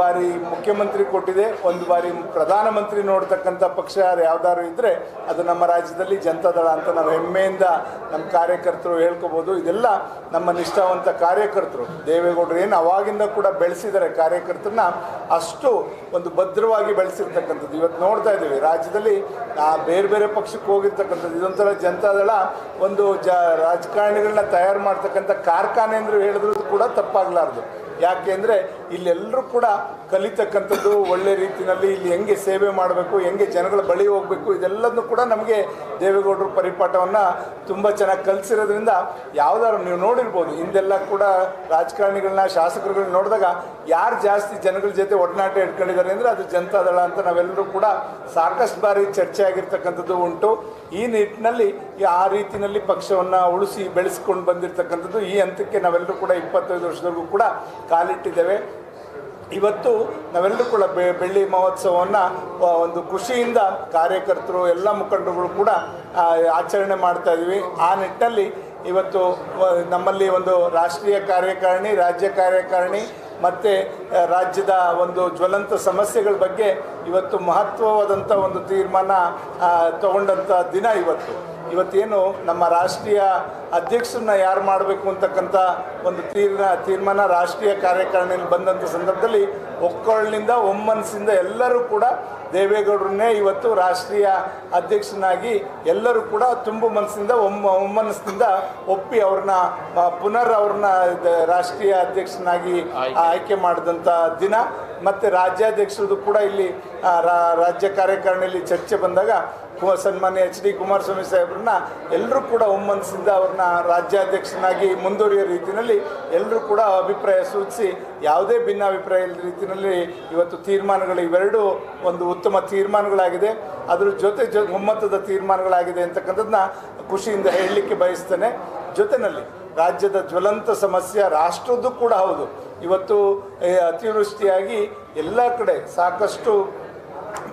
ಬಾರಿ ಮುಖ್ಯಮಂತ್ರಿ ಕೊಟ್ಟಿದೆ, ಒಂದು ಬಾರಿ ಪ್ರಧಾನಮಂತ್ರಿ ನೋಡ್ತಕ್ಕಂಥ ಪಕ್ಷ ಯಾರು ಯಾವ್ದಾದ್ರು ಇದ್ರೆ ಅದು ನಮ್ಮ ರಾಜ್ಯದಲ್ಲಿ ಜನತಾದಳ ಅಂತ ನಾವು ಹೆಮ್ಮೆಯಿಂದ ನಮ್ಮ ಕಾರ್ಯಕರ್ತರು ಹೇಳ್ಕೋಬೋದು. ಇದೆಲ್ಲ ನಮ್ಮ ನಿಷ್ಠಾವಂತ ಕಾರ್ಯಕರ್ತರು. ದೇವೇಗೌಡರು ಏನು ಅವಾಗಿಂದ ಕೂಡ ಬೆಳೆಸಿದ್ದಾರೆ ಕಾರ್ಯಕರ್ತರನ್ನ, ಅಷ್ಟು ಒಂದು ಭದ್ರವಾಗಿ ಬೆಳೆಸಿರ್ತಕ್ಕಂಥದ್ದು. ಇವತ್ತು ನೋಡ್ತಾ ಇದ್ದೀವಿ, ರಾಜ್ಯದಲ್ಲಿ ಆ ಬೇರೆ ಬೇರೆ ಪಕ್ಷಕ್ಕೆ ಹೋಗಿರ್ತಕ್ಕಂಥದ್ದು. ಇದೊಂಥರ ಜನತಾದಳ ಒಂದು ಜ ರಾಜಕಾರಣಿಗಳನ್ನ ತಯಾರು ಮಾಡ್ತಕ್ಕಂಥ ಕಾರ್ಖಾನೆ ಅಂದ್ರೆ ಹೇಳಿದ್ರು ಕೂಡ ತಪ್ಪಾಗಲಾರ್ದು. ಯಾಕೆ ಅಂದರೆ ಇಲ್ಲೆಲ್ಲರೂ ಕೂಡ ಕಲಿತಕ್ಕಂಥದ್ದು ಒಳ್ಳೆ ರೀತಿಯಲ್ಲಿ ಇಲ್ಲಿ ಹೆಂಗೆ ಸೇವೆ ಮಾಡಬೇಕು, ಹೆಂಗೆ ಜನಗಳ ಬಳಿ ಹೋಗಬೇಕು, ಇದೆಲ್ಲದನ್ನು ಕೂಡ ನಮಗೆ ದೇವೇಗೌಡರು ಪರಿಪಾಠವನ್ನು ತುಂಬ ಚೆನ್ನಾಗಿ ಕಲಿಸಿರೋದ್ರಿಂದ ಯಾವ್ದಾದ್ರು ನೀವು ನೋಡಿರ್ಬೋದು. ಹಿಂದೆಲ್ಲ ಕೂಡ ರಾಜಕಾರಣಿಗಳನ್ನ ಶಾಸಕರುಗಳನ್ನ ನೋಡಿದಾಗ ಯಾರು ಜಾಸ್ತಿ ಜನಗಳ ಜೊತೆ ಒಡನಾಟ ಇಟ್ಕೊಂಡಿದ್ದಾರೆ ಅಂದರೆ ಅದು ಜನತಾದಳ ಅಂತ ನಾವೆಲ್ಲರೂ ಕೂಡ ಸಾಕಷ್ಟು ಬಾರಿ ಚರ್ಚೆ ಆಗಿರ್ತಕ್ಕಂಥದ್ದು ಉಂಟು. ಈ ನಿಟ್ಟಿನಲ್ಲಿ ಆ ರೀತಿಯಲ್ಲಿ ಪಕ್ಷವನ್ನು ಉಳಿಸಿ ಬೆಳೆಸ್ಕೊಂಡು ಬಂದಿರತಕ್ಕಂಥದ್ದು ಈ ಹಂತಕ್ಕೆ ನಾವೆಲ್ಲರೂ ಕೂಡ ಇಪ್ಪತ್ತೈದು ವರ್ಷದವರೆಗೂ ಕೂಡ ಕಾಲಿಟ್ಟಿದ್ದೇವೆ. ಇವತ್ತು ನಾವೆಲ್ಲರೂ ಕೂಡ ಬೆ, ಬೆಳ್ಳಿ ಮಹೋತ್ಸವವನ್ನು ಒಂದು ಖುಷಿಯಿಂದ ಕಾರ್ಯಕರ್ತರು, ಎಲ್ಲ ಮುಖಂಡರುಗಳು ಕೂಡ ಆಚರಣೆ ಮಾಡ್ತಾ ಇದ್ದೀವಿ ಆ ನಿಟ್ಟಿನಲ್ಲಿ ಇವತ್ತು ನಮ್ಮಲ್ಲಿ ಒಂದು ರಾಷ್ಟ್ರೀಯ ಕಾರ್ಯಕಾರಿಣಿ, ರಾಜ್ಯ ಕಾರ್ಯಕಾರಿಣಿ ಮತ್ತು ರಾಜ್ಯದ ಒಂದು ಜ್ವಲಂತ ಸಮಸ್ಯೆಗಳ ಬಗ್ಗೆ ಇವತ್ತು ಮಹತ್ವವಾದಂಥ ಒಂದು ತೀರ್ಮಾನ ತಗೊಂಡಂಥ ದಿನ ಇವತ್ತು. ಇವತ್ತೇನು ನಮ್ಮ ರಾಷ್ಟ್ರೀಯ ಅಧ್ಯಕ್ಷರನ್ನ ಯಾರು ಮಾಡಬೇಕು ಅಂತಕ್ಕಂಥ ಒಂದು ತೀರ್ನ ತೀರ್ಮಾನ ರಾಷ್ಟ್ರೀಯ ಕಾರ್ಯಕಾರಿಣಿಯಲ್ಲಿ ಬಂದಂಥ ಸಂದರ್ಭದಲ್ಲಿ ಒಕ್ಕೊಳ್ಳಿಂದ ಒಮ್ಮನಸ್ಸಿಂದ ಎಲ್ಲರೂ ಕೂಡ ದೇವೇಗೌಡರನ್ನೇ ಇವತ್ತು ರಾಷ್ಟ್ರೀಯ ಅಧ್ಯಕ್ಷನಾಗಿ ಎಲ್ಲರೂ ಕೂಡ ತುಂಬ ಮನಸ್ಸಿಂದ ಒಮ್ಮ ಒಮ್ಮನಸ್ಸಿಂದ ಒಪ್ಪಿ ಅವ್ರನ್ನ ಪುನರ್ ಅವ್ರನ್ನ ರಾಷ್ಟ್ರೀಯ ಅಧ್ಯಕ್ಷನಾಗಿ ಆಯ್ಕೆ ಮಾಡಿದಂಥ ದಿನ. ಮತ್ತು ರಾಜ್ಯಾಧ್ಯಕ್ಷರದು ಕೂಡ ಇಲ್ಲಿ ರಾಜ್ಯ ಕಾರ್ಯಕಾರಿಣಿಯಲ್ಲಿ ಚರ್ಚೆ ಬಂದಾಗ ಸನ್ಮಾನ್ಯ ಎಚ್ ಡಿ ಕುಮಾರಸ್ವಾಮಿ ಸಾಹೇಬ್ರನ್ನ ಎಲ್ಲರೂ ಕೂಡ ಒಮ್ಮನಸ್ಸಿಂದ ಅವ್ರನ್ನ ರಾಜ್ಯಾಧ್ಯಕ್ಷನಾಗಿ ಮುಂದುವರಿಯೋ ರೀತಿಯಲ್ಲಿ ಎಲ್ಲರೂ ಕೂಡ ಅಭಿಪ್ರಾಯ ಸೂಚಿಸಿ, ಯಾವುದೇ ಭಿನ್ನಾಭಿಪ್ರಾಯ ಇಲ್ಲದ ರೀತಿಯಲ್ಲಿ ಇವತ್ತು ತೀರ್ಮಾನಗಳು ಇವೆರಡೂ ಒಂದು ಉತ್ತಮ ತೀರ್ಮಾನಗಳಾಗಿದೆ. ಅದ್ರ ಜೊತೆ ಜೊ ಒಮ್ಮತದ ತೀರ್ಮಾನಗಳಾಗಿದೆ ಅಂತಕ್ಕಂಥದ್ದನ್ನ ಖುಷಿಯಿಂದ ಹೇಳಲಿಕ್ಕೆ ಬಯಸ್ತೇನೆ. ಜೊತೆಯಲ್ಲಿ ರಾಜ್ಯದ ಜ್ವಲಂತ ಸಮಸ್ಯೆ ರಾಷ್ಟ್ರದ್ದು ಕೂಡ ಹೌದು. ಇವತ್ತು ಅತಿವೃಷ್ಟಿಯಾಗಿ ಎಲ್ಲ ಕಡೆ ಸಾಕಷ್ಟು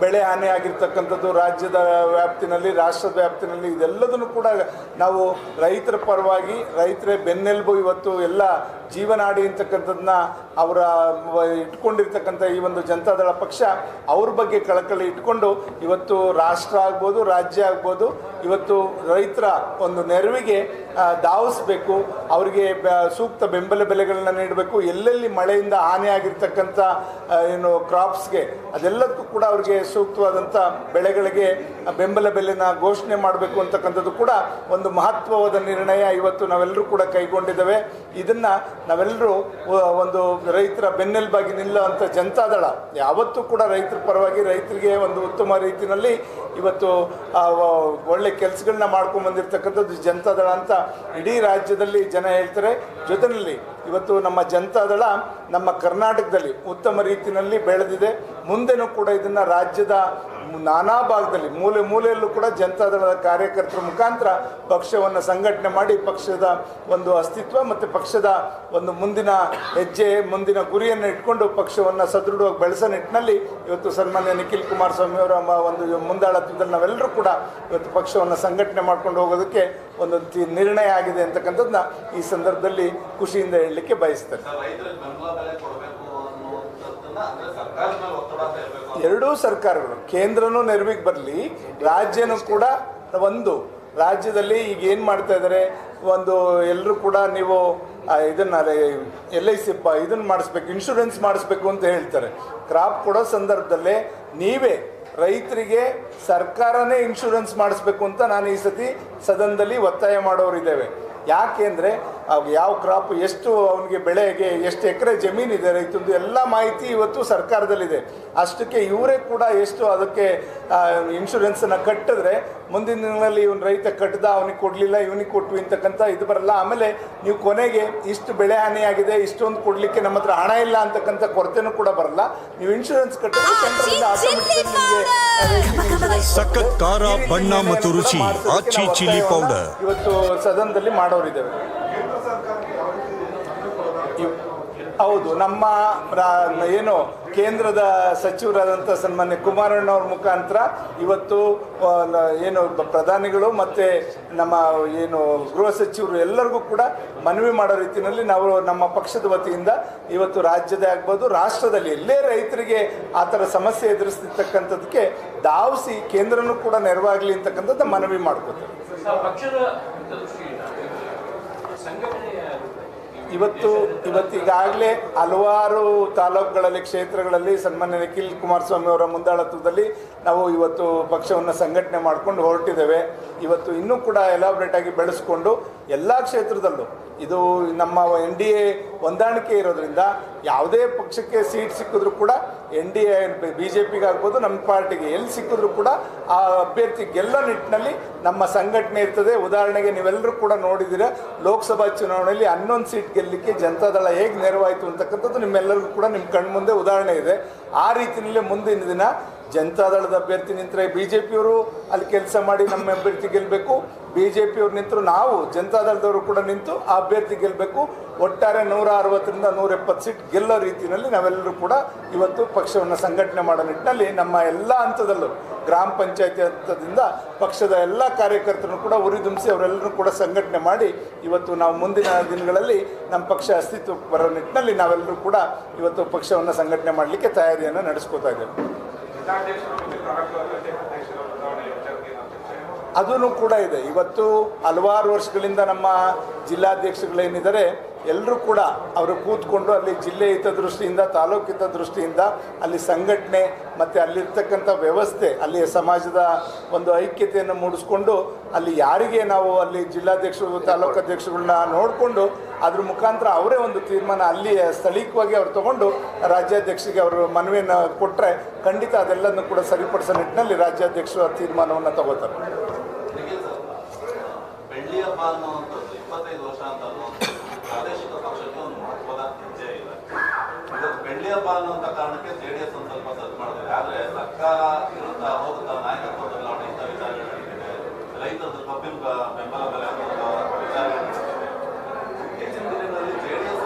ಬೆಳೆ ಹಾನಿ ಆಗಿರ್ತಕ್ಕಂಥದ್ದು ರಾಜ್ಯದ ವ್ಯಾಪ್ತಿನಲ್ಲಿ, ರಾಷ್ಟ್ರದ ವ್ಯಾಪ್ತಿನಲ್ಲಿ, ಇದೆಲ್ಲದನ್ನು ಕೂಡ ನಾವು ರೈತರ ಪರವಾಗಿ ರೈತರೇ ಬೆನ್ನೆಲುಬು ಇವತ್ತು ಎಲ್ಲ ಜೀವನಾಡಿ ಅಂತಕ್ಕಂಥದ್ದನ್ನ ಅವರ ಇಟ್ಕೊಂಡಿರ್ತಕ್ಕಂಥ ಈ ಒಂದು ಜನತಾದಳ ಪಕ್ಷ ಅವ್ರ ಬಗ್ಗೆ ಕಳಕಳಿ ಇಟ್ಕೊಂಡು ಇವತ್ತು ರಾಷ್ಟ್ರ ಆಗ್ಬೋದು, ರಾಜ್ಯ ಆಗ್ಬೋದು, ಇವತ್ತು ರೈತರ ಒಂದು ನೆರವಿಗೆ ಧಾವಿಸ್ಬೇಕು, ಅವರಿಗೆ ಸೂಕ್ತ ಬೆಂಬಲ ಬೆಲೆಗಳನ್ನ ನೀಡಬೇಕು, ಎಲ್ಲೆಲ್ಲಿ ಮಳೆಯಿಂದ ಹಾನಿಯಾಗಿರ್ತಕ್ಕಂಥ ಏನು ಕ್ರಾಪ್ಸ್ಗೆ ಅದೆಲ್ಲದಕ್ಕೂ ಕೂಡ ಅವರಿಗೆ ಸೂಕ್ತವಾದಂಥ ಬೆಳೆಗಳಿಗೆ ಬೆಂಬಲ ಬೆಲೆನ ಘೋಷಣೆ ಮಾಡಬೇಕು ಅಂತಕ್ಕಂಥದ್ದು ಕೂಡ ಒಂದು ಮಹತ್ವವಾದ ನಿರ್ಣಯ ಇವತ್ತು ನಾವೆಲ್ಲರೂ ಕೂಡ ಕೈಗೊಂಡಿದ್ದೇವೆ. ಇದನ್ನು ನಾವೆಲ್ಲರೂ ಒಂದು ರೈತರ ಬೆನ್ನೆಲುಬಾಗಿ ನಿಲ್ಲುವಂಥ ಜನತಾದಳ, ಯಾವತ್ತೂ ಕೂಡ ರೈತರ ಪರವಾಗಿ ರೈತರಿಗೆ ಒಂದು ಉತ್ತಮ ರೀತಿಯಲ್ಲಿ ಇವತ್ತು ಒಳ್ಳೆ ಕೆಲಸಗಳನ್ನ ಮಾಡ್ಕೊಂಡು ಬಂದಿರತಕ್ಕಂಥದ್ದು ಜನತಾದಳ ಅಂತ ಇಡೀ ರಾಜ್ಯದಲ್ಲಿ ಜನ ಹೇಳ್ತಾರೆ. ಜೊತೆಯಲ್ಲಿ ಇವತ್ತು ನಮ್ಮ ಜನತಾದಳ ನಮ್ಮ ಕರ್ನಾಟಕದಲ್ಲಿ ಉತ್ತಮ ರೀತಿಯಲ್ಲಿ ಬೆಳೆದಿದೆ. ಮುಂದೆನೂ ಕೂಡ ಇದನ್ನು ರಾಜ್ಯದ ನಾನಾ ಭಾಗದಲ್ಲಿ ಮೂಲೆ ಮೂಲೆಯಲ್ಲೂ ಕೂಡ ಜನತಾದಳದ ಕಾರ್ಯಕರ್ತರ ಮುಖಾಂತರ ಪಕ್ಷವನ್ನು ಸಂಘಟನೆ ಮಾಡಿ ಪಕ್ಷದ ಒಂದು ಅಸ್ತಿತ್ವ ಮತ್ತು ಪಕ್ಷದ ಒಂದು ಮುಂದಿನ ಹೆಜ್ಜೆ, ಮುಂದಿನ ಗುರಿಯನ್ನು ಇಟ್ಕೊಂಡು ಪಕ್ಷವನ್ನು ಸದೃಢವಾಗಿ ಬೆಳೆಸೋ ನಿಟ್ಟಿನಲ್ಲಿ ಇವತ್ತು ಸನ್ಮಾನ್ಯ ನಿಖಿಲ್ ಕುಮಾರಸ್ವಾಮಿ ಅವರ ಒಂದು ಮುಂದಾಳತ್ವದಲ್ಲಿ ನಾವೆಲ್ಲರೂ ಕೂಡ ಇವತ್ತು ಪಕ್ಷವನ್ನು ಸಂಘಟನೆ ಮಾಡ್ಕೊಂಡು ಹೋಗೋದಕ್ಕೆ ಒಂದು ನಿರ್ಣಯ ಆಗಿದೆ ಅಂತಕ್ಕಂಥದ್ದನ್ನ ಈ ಸಂದರ್ಭದಲ್ಲಿ ಖುಷಿಯಿಂದ ಹೇಳಲಿಕ್ಕೆ ಬಯಸ್ತೇನೆ. ಎರಡೂ ಸರ್ಕಾರಗಳು, ಕೇಂದ್ರನೂ ನೆರವಿಗೆ ಬರಲಿ, ರಾಜ್ಯನೂ ಕೂಡ ಒಂದು. ರಾಜ್ಯದಲ್ಲಿ ಈಗ ಏನು ಮಾಡ್ತಾ ಇದ್ದಾರೆ ಒಂದು ಎಲ್ಲರೂ ಕೂಡ ನೀವು ಇದನ್ನ ಎಲ್ ಐ ಸಿ ಪ, ಇದನ್ನು ಮಾಡಿಸ್ಬೇಕು ಇನ್ಶೂರೆನ್ಸ್ ಮಾಡಿಸ್ಬೇಕು ಅಂತ ಹೇಳ್ತಾರೆ. ಕ್ರಾಪ್ ಕೊಡೋ ಸಂದರ್ಭದಲ್ಲೇ ನೀವೇ ರೈತರಿಗೆ ಸರ್ಕಾರನೇ ಇನ್ಶೂರೆನ್ಸ್ ಮಾಡಿಸ್ಬೇಕು ಅಂತ ನಾನು ಈ ಸತಿ ಸದನದಲ್ಲಿ ಒತ್ತಾಯ ಮಾಡೋರಿದ್ದೇವೆ. ಯಾಕೆ ಅಂದರೆ ಯಾವ ಕ್ರಾಪ್ ಎಷ್ಟು ಅವನಿಗೆ ಬೆಳೆಗೆ ಎಷ್ಟು ಎಕರೆ ಜಮೀನಿದೆ ರೈತಂದು ಎಲ್ಲ ಮಾಹಿತಿ ಇವತ್ತು ಸರ್ಕಾರದಲ್ಲಿದೆ ಅಷ್ಟಕ್ಕೆ ಇವರೇ ಕೂಡ ಎಷ್ಟು ಅದಕ್ಕೆ ಇನ್ಶೂರೆನ್ಸನ್ನು ಕಟ್ಟಿದ್ರೆ ಮುಂದಿನ ದಿನಗಳಲ್ಲಿ ಇವನು ರೈತ ಕಟ್ಟದ ಅವನಿಗೆ ಕೊಡಲಿಲ್ಲ ಇವನಿಗೆ ಕೊಟ್ವಿ ಅಂತಕ್ಕಂಥ ಇದು ಬರಲ್ಲ ಆಮೇಲೆ ನೀವು ಕೊನೆಗೆ ಇಷ್ಟು ಬೆಳೆ ಹಾನಿಯಾಗಿದೆ ಇಷ್ಟೊಂದು ಕೊಡಲಿಕ್ಕೆ ನಮ್ಮ ಹತ್ರ ಹಣ ಇಲ್ಲ ಅಂತಕ್ಕಂಥ ಕೊರತೆನೂ ಕೂಡ ಬರಲ್ಲ ನೀವು ಇನ್ಶೂರೆನ್ಸ್ ಕಟ್ಟಿದ್ರೆ ಸೆಂಟ್ರಲಿಂದ ಆಟೋಮೆಟಿಕ್ ನಿಮಗೆ ಸಖತ್ ಖಾರ, ಬಣ್ಣ ಮತ್ತು ರುಚಿ. Aachi chilli powder. ಇವತ್ತು ಸದನದಲ್ಲಿ ಮಾಡೋರಿದ್ದೇವೆ ಹೌದು, ನಮ್ಮ ಏನು ಕೇಂದ್ರದ ಸಚಿವರಾದಂಥ ಸನ್ಮಾನ್ಯ ಕುಮಾರಣ್ಣವ್ರ ಮುಖಾಂತರ ಇವತ್ತು ಏನು ಪ್ರಧಾನಿಗಳು ಮತ್ತು ನಮ್ಮ ಏನು ಗೃಹ ಸಚಿವರು ಎಲ್ಲರಿಗೂ ಕೂಡ ಮನವಿ ಮಾಡೋ ರೀತಿಯಲ್ಲಿ ನಾವು ನಮ್ಮ ಪಕ್ಷದ ವತಿಯಿಂದ ಇವತ್ತು ರಾಜ್ಯದ ಆಗ್ಬೋದು, ರಾಷ್ಟ್ರದಲ್ಲಿ ಎಲ್ಲೇ ರೈತರಿಗೆ ಆ ಥರ ಸಮಸ್ಯೆ ಎದುರಿಸ್ತಿರ್ತಕ್ಕಂಥದ್ದಕ್ಕೆ ಧಾವಿಸಿ ಕೇಂದ್ರನೂ ಕೂಡ ನೆರವಾಗಲಿ ಅಂತಕ್ಕಂಥದ್ದು ಮನವಿ ಮಾಡ್ಕೋತಾರೆ. ಸಂಘಟನೆಯ ಇವತ್ತು ಈಗಾಗಲೇ ಹಲವಾರು ತಾಲೂಕುಗಳಲ್ಲಿ, ಕ್ಷೇತ್ರಗಳಲ್ಲಿ ಸನ್ಮಾನ್ಯ ನಿಖಿಲ್ ಕುಮಾರಸ್ವಾಮಿ ಅವರ ಮುಂದಾಳತ್ವದಲ್ಲಿ ನಾವು ಇವತ್ತು ಪಕ್ಷವನ್ನು ಸಂಘಟನೆ ಮಾಡ್ಕೊಂಡು ಹೊರಟಿದ್ದೇವೆ. ಇವತ್ತು ಇನ್ನೂ ಕೂಡ ಎಲಾಬ್ರೇಟ್ ಆಗಿ ಬೆಳೆಸ್ಕೊಂಡು ಎಲ್ಲ ಕ್ಷೇತ್ರದಲ್ಲೂ ಇದು ನಮ್ಮ ಎನ್ ಡಿ ಎ ಹೊಂದಾಣಿಕೆ ಇರೋದ್ರಿಂದ ಯಾವುದೇ ಪಕ್ಷಕ್ಕೆ ಸೀಟ್ ಸಿಕ್ಕಿದ್ರು ಕೂಡ N D A, B J ಪಿಗಾಗ್ಬೋದು ನಮ್ಮ ಪಾರ್ಟಿಗೆ ಎಲ್ಲಿ ಸಿಕ್ಕಿದ್ರು ಕೂಡ ಆ ಅಭ್ಯರ್ಥಿ ಗೆಲ್ಲೋ ನಿಟ್ಟಿನಲ್ಲಿ ನಮ್ಮ ಸಂಘಟನೆ ಇರ್ತದೆ. ಉದಾಹರಣೆಗೆ ನೀವೆಲ್ಲರೂ ಕೂಡ ನೋಡಿದ್ದೀರ, ಲೋಕಸಭಾ ಚುನಾವಣೆಯಲ್ಲಿ ಹನ್ನೊಂದು ಸೀಟ್ ಗೆಲ್ಲಲಿಕ್ಕೆ ಜನತಾದಳ ಹೇಗೆ ನೆರವಾಯಿತು ಅಂತಕ್ಕಂಥದ್ದು ನಿಮ್ಮೆಲ್ಲರಿಗೂ ಕೂಡ ನಿಮ್ಮ ಕಣ್ಮುಂದೆ ಉದಾಹರಣೆ ಇದೆ. ಆ ರೀತಿಯಲ್ಲೇ ಮುಂದಿನ ದಿನ ಜನತಾದಳದ ಅಭ್ಯರ್ಥಿ ನಿಂತರೆ ಬಿ ಜೆ ಪಿಯವರು ಅಲ್ಲಿ ಕೆಲಸ ಮಾಡಿ ನಮ್ಮ ಅಭ್ಯರ್ಥಿ ಗೆಲ್ಲಬೇಕು ಬಿ ಜೆ ಪಿಯವ್ರು ನಿಂತರು ನಾವು ಜನತಾದಳದವರು ಕೂಡ ನಿಂತು ಆ ಅಭ್ಯರ್ಥಿ ಗೆಲ್ಲಬೇಕು ಒಟ್ಟಾರೆ ನೂರ ಅರವತ್ತರಿಂದ ನೂರ ಎಪ್ಪತ್ತು ಸೀಟ್ ಗೆಲ್ಲೋ ರೀತಿಯಲ್ಲಿ ನಾವೆಲ್ಲರೂ ಕೂಡ ಇವತ್ತು ಪಕ್ಷವನ್ನು ಸಂಘಟನೆ ಮಾಡೋ ನಿಟ್ಟಿನಲ್ಲಿ ನಮ್ಮ ಎಲ್ಲ ಹಂತದಲ್ಲೂ ಗ್ರಾಮ ಪಂಚಾಯತಿ ಹಂತದಿಂದ ಪಕ್ಷದ ಎಲ್ಲ ಕಾರ್ಯಕರ್ತರನ್ನು ಕೂಡ ಉರಿದುಂಬಿಸಿ ಅವರೆಲ್ಲರೂ ಕೂಡ ಸಂಘಟನೆ ಮಾಡಿ ಇವತ್ತು ನಾವು ಮುಂದಿನ ದಿನಗಳಲ್ಲಿ ನಮ್ಮ ಪಕ್ಷ ಅಸ್ತಿತ್ವಕ್ಕೆ ಬರೋ ನಿಟ್ಟಿನಲ್ಲಿ ನಾವೆಲ್ಲರೂ ಕೂಡ ಇವತ್ತು ಪಕ್ಷವನ್ನು ಸಂಘಟನೆ ಮಾಡಲಿಕ್ಕೆ ತಯಾರಿಯನ್ನು ನಡೆಸ್ಕೋತಾ ಇದ್ದೇವೆ. ಅದೂ ಕೂಡ ಇದೆ. ಇವತ್ತು ಹಲವಾರು ವರ್ಷಗಳಿಂದ ನಮ್ಮ ಜಿಲ್ಲಾಧ್ಯಕ್ಷಗಳೇನಿದ್ದಾರೆ ಎಲ್ಲರೂ ಕೂಡ ಅವರು ಕೂತ್ಕೊಂಡು ಅಲ್ಲಿ ಜಿಲ್ಲೆ ಹಿತದೃಷ್ಟಿಯಿಂದ, ತಾಲೂಕು ಹಿತದೃಷ್ಟಿಯಿಂದ ಅಲ್ಲಿ ಸಂಘಟನೆ ಮತ್ತು ಅಲ್ಲಿರ್ತಕ್ಕಂಥ ವ್ಯವಸ್ಥೆ ಅಲ್ಲಿಯ ಸಮಾಜದ ಒಂದು ಐಕ್ಯತೆಯನ್ನು ಮೂಡಿಸ್ಕೊಂಡು ಅಲ್ಲಿ ಯಾರಿಗೆ ನಾವು ಅಲ್ಲಿ ಜಿಲ್ಲಾಧ್ಯಕ್ಷರು, ತಾಲೂಕು ನೋಡಿಕೊಂಡು ಅದ್ರ ಮುಖಾಂತರ ಅವರೇ ಒಂದು ತೀರ್ಮಾನ ಅಲ್ಲಿ ಸ್ಥಳೀಯವಾಗಿ ಅವ್ರು ತಗೊಂಡು ರಾಜ್ಯಾಧ್ಯಕ್ಷರಿಗೆ ಅವರು ಮನವಿಯನ್ನು ಕೊಟ್ಟರೆ ಖಂಡಿತ ಅದೆಲ್ಲದನ್ನು ಕೂಡ ಸರಿಪಡಿಸೋ ನಿಟ್ಟಿನಲ್ಲಿ ರಾಜ್ಯಾಧ್ಯಕ್ಷರು ಆ ತೀರ್ಮಾನವನ್ನು ತಗೋತಾರೆ. ಬೆಳ್ಳಿ ಅನ್ನುವಂಥದ್ದು ಇಪ್ಪತ್ತೈದು ವರ್ಷ ಅಂತ ಪ್ರಾದೇಶಿಕ ಪಕ್ಷಕ್ಕೆ ಒಂದು ಮಹತ್ವದ ಹೆಜ್ಜೆ ಇದೆ ಇವತ್ತು ಬೆಳ್ಳಿ ಅನ್ನುವಂಥ ಕಾರಣಕ್ಕೆ ಜೆ ಡಿ ಎಸ್ ಒಂದು ಸ್ವಲ್ಪ ಸದ್ದು ಮಾಡಿದ್ದಾರೆ. ಆದ್ರೆ ಸರ್ಕಾರ ಇರುತ್ತಾ ಹೋಗುತ್ತಾ ನಾಯಕತ್ವ ಬದಲಾವಣೆ ಇಂಥ ವಿಚಾರಗಳು ನಡೀತಿದೆ. ರೈತರದ್ದು ಕಬ್ಬಿನ ಬೆಂಬಲ ಬೆಲೆ ಅನ್ನುವಂಥ ವಿಚಾರಗಳು ಇತ್ತೀಚಿನ ದಿನಗಳಲ್ಲಿ ಜೆ ಡಿ ಎಸ್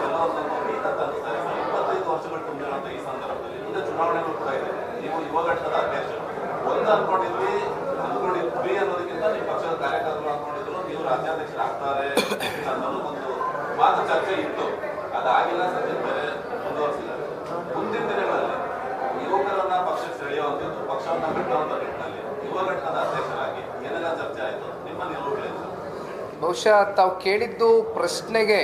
ಇಪ್ಪತ್ತೈದು ವರ್ಷಗಳು ತುಂಬಿರುವಂಥ ಈ ಸಂದರ್ಭದಲ್ಲಿ ಮುಂದೆ ಚುನಾವಣೆಗಳು ಕೂಡ ಇದೆ. ನೀವು ಯುವ ಘಟಕದ ಅಧ್ಯಕ್ಷರು. ಒಂದು ಅನ್ಕೊಂಡಿದ್ವಿ ಅನ್ಕೊಂಡಿದ್ವಿ ಅನ್ನೋದಕ್ಕಿಂತ ನಿಮ್ಮ ಪಕ್ಷದ ಕಾರ್ಯಕರ್ತರು ಅನ್ಕೊಂಡಿದ್ರು ನೀವು ರಾಜ್ಯಾಧ್ಯಕ್ಷರು ಆಗ್ತಾರೆ ಅನ್ನೋದು ಒಂದು ಮಾತು ಚರ್ಚೆ ಇತ್ತು. ಅದಾಗಿಲ್ಲ ಸದ್ಯ ಬೇರೆ ಮುಂದುವರಿಸಿದ್ದಾರೆ ಮುಂದಿನ ದಿನಗಳಲ್ಲಿ ಯುವಕರನ್ನ ಪಕ್ಷಕ್ಕೆ ಸೆಳೆಯುವಂಥದ್ದು ಪಕ್ಷವನ್ನ ಕಟ್ಟುವಂಥ ನಿಟ್ಟಿನಲ್ಲಿ ಯುವ ಘಟಕದ ಅಧ್ಯಕ್ಷರಾಗಿ ಏನೆಲ್ಲ ಚರ್ಚೆ ಆಯಿತು? ನಿಮ್ಮ ನಿಲುವುಗಳೇನು ಬಹುಶಃ ತಾವು ಕೇಳಿದ್ದು ಪ್ರಶ್ನೆಗೆ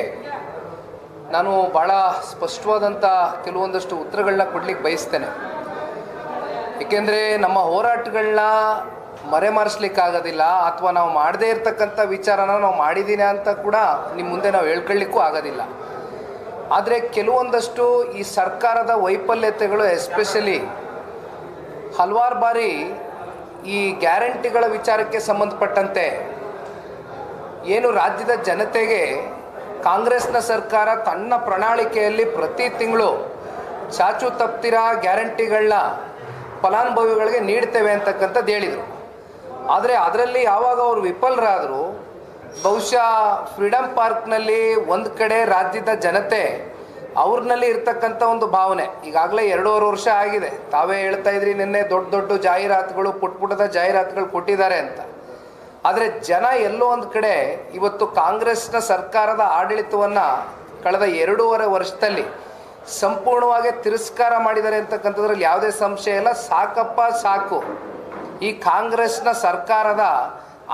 ನಾನು ಭಾಳ ಸ್ಪಷ್ಟವಾದಂಥ ಕೆಲವೊಂದಷ್ಟು ಉತ್ತರಗಳನ್ನ ಕೊಡ್ಲಿಕ್ಕೆ ಬಯಸ್ತೇನೆ. ಏಕೆಂದರೆ ನಮ್ಮ ಹೋರಾಟಗಳನ್ನ ಮರೆಮಾರಿಸ್ಲಿಕ್ಕಾಗೋದಿಲ್ಲ ಅಥವಾ ನಾವು ಮಾಡದೇ ಇರತಕ್ಕಂಥ ವಿಚಾರನ ನಾವು ಮಾಡಿದ್ದೀನಿ ಅಂತ ಕೂಡ ನಿಮ್ಮ ಮುಂದೆ ನಾವು ಹೇಳ್ಕೊಳ್ಳಿಕ್ಕೂ ಆಗೋದಿಲ್ಲ. ಆದರೆ ಕೆಲವೊಂದಷ್ಟು ಈ ಸರ್ಕಾರದ ವೈಫಲ್ಯತೆಗಳು ಎಸ್ಪೆಷಲಿ ಹಲವಾರು ಬಾರಿ ಈ ಗ್ಯಾರಂಟಿಗಳ ವಿಚಾರಕ್ಕೆ ಸಂಬಂಧಪಟ್ಟಂತೆ ಏನು ರಾಜ್ಯದ ಜನತೆಗೆ ಕಾಂಗ್ರೆಸ್ನ ಸರ್ಕಾರ ತನ್ನ ಪ್ರಣಾಳಿಕೆಯಲ್ಲಿ ಪ್ರತಿ ತಿಂಗಳು ಚಾಚು ತಪ್ತಿರ ಗ್ಯಾರಂಟಿಗಳನ್ನ ಫಲಾನುಭವಿಗಳಿಗೆ ನೀಡ್ತೇವೆ ಅಂತಕ್ಕಂಥದ್ದು ಹೇಳಿದರು. ಆದರೆ ಅದರಲ್ಲಿ ಯಾವಾಗ ಅವರು ವಿಫಲರಾದರು, ಬಹುಶಃ ಫ್ರೀಡಮ್ ಪಾರ್ಕ್ನಲ್ಲಿ ಒಂದು ಕಡೆ ರಾಜ್ಯದ ಜನತೆ ಅವ್ರನ್ನಲ್ಲಿ ಇರ್ತಕ್ಕಂಥ ಒಂದು ಭಾವನೆ. ಈಗಾಗಲೇ ಎರಡೂವರೆ ವರ್ಷ ಆಗಿದೆ. ತಾವೇ ಹೇಳ್ತಾ ಇದ್ರಿ ನಿನ್ನೆ ದೊಡ್ಡ ದೊಡ್ಡ ಜಾಹೀರಾತುಗಳು ಪುಟ್ ಪುಟದ ಜಾಹೀರಾತುಗಳು ಕೊಟ್ಟಿದ್ದಾರೆ ಅಂತ. ಆದರೆ ಜನ ಎಲ್ಲೋ ಒಂದು ಕಡೆ ಇವತ್ತು ಕಾಂಗ್ರೆಸ್ನ ಸರ್ಕಾರದ ಆಡಳಿತವನ್ನು ಕಳೆದ ಎರಡೂವರೆ ವರ್ಷದಲ್ಲಿ ಸಂಪೂರ್ಣವಾಗಿ ತಿರಸ್ಕಾರ ಮಾಡಿದ್ದಾರೆ ಅಂತಕ್ಕಂಥದ್ರಲ್ಲಿ ಯಾವುದೇ ಸಂಶಯ ಇಲ್ಲ. ಸಾಕಪ್ಪ ಸಾಕು. ಈ ಕಾಂಗ್ರೆಸ್ನ ಸರ್ಕಾರದ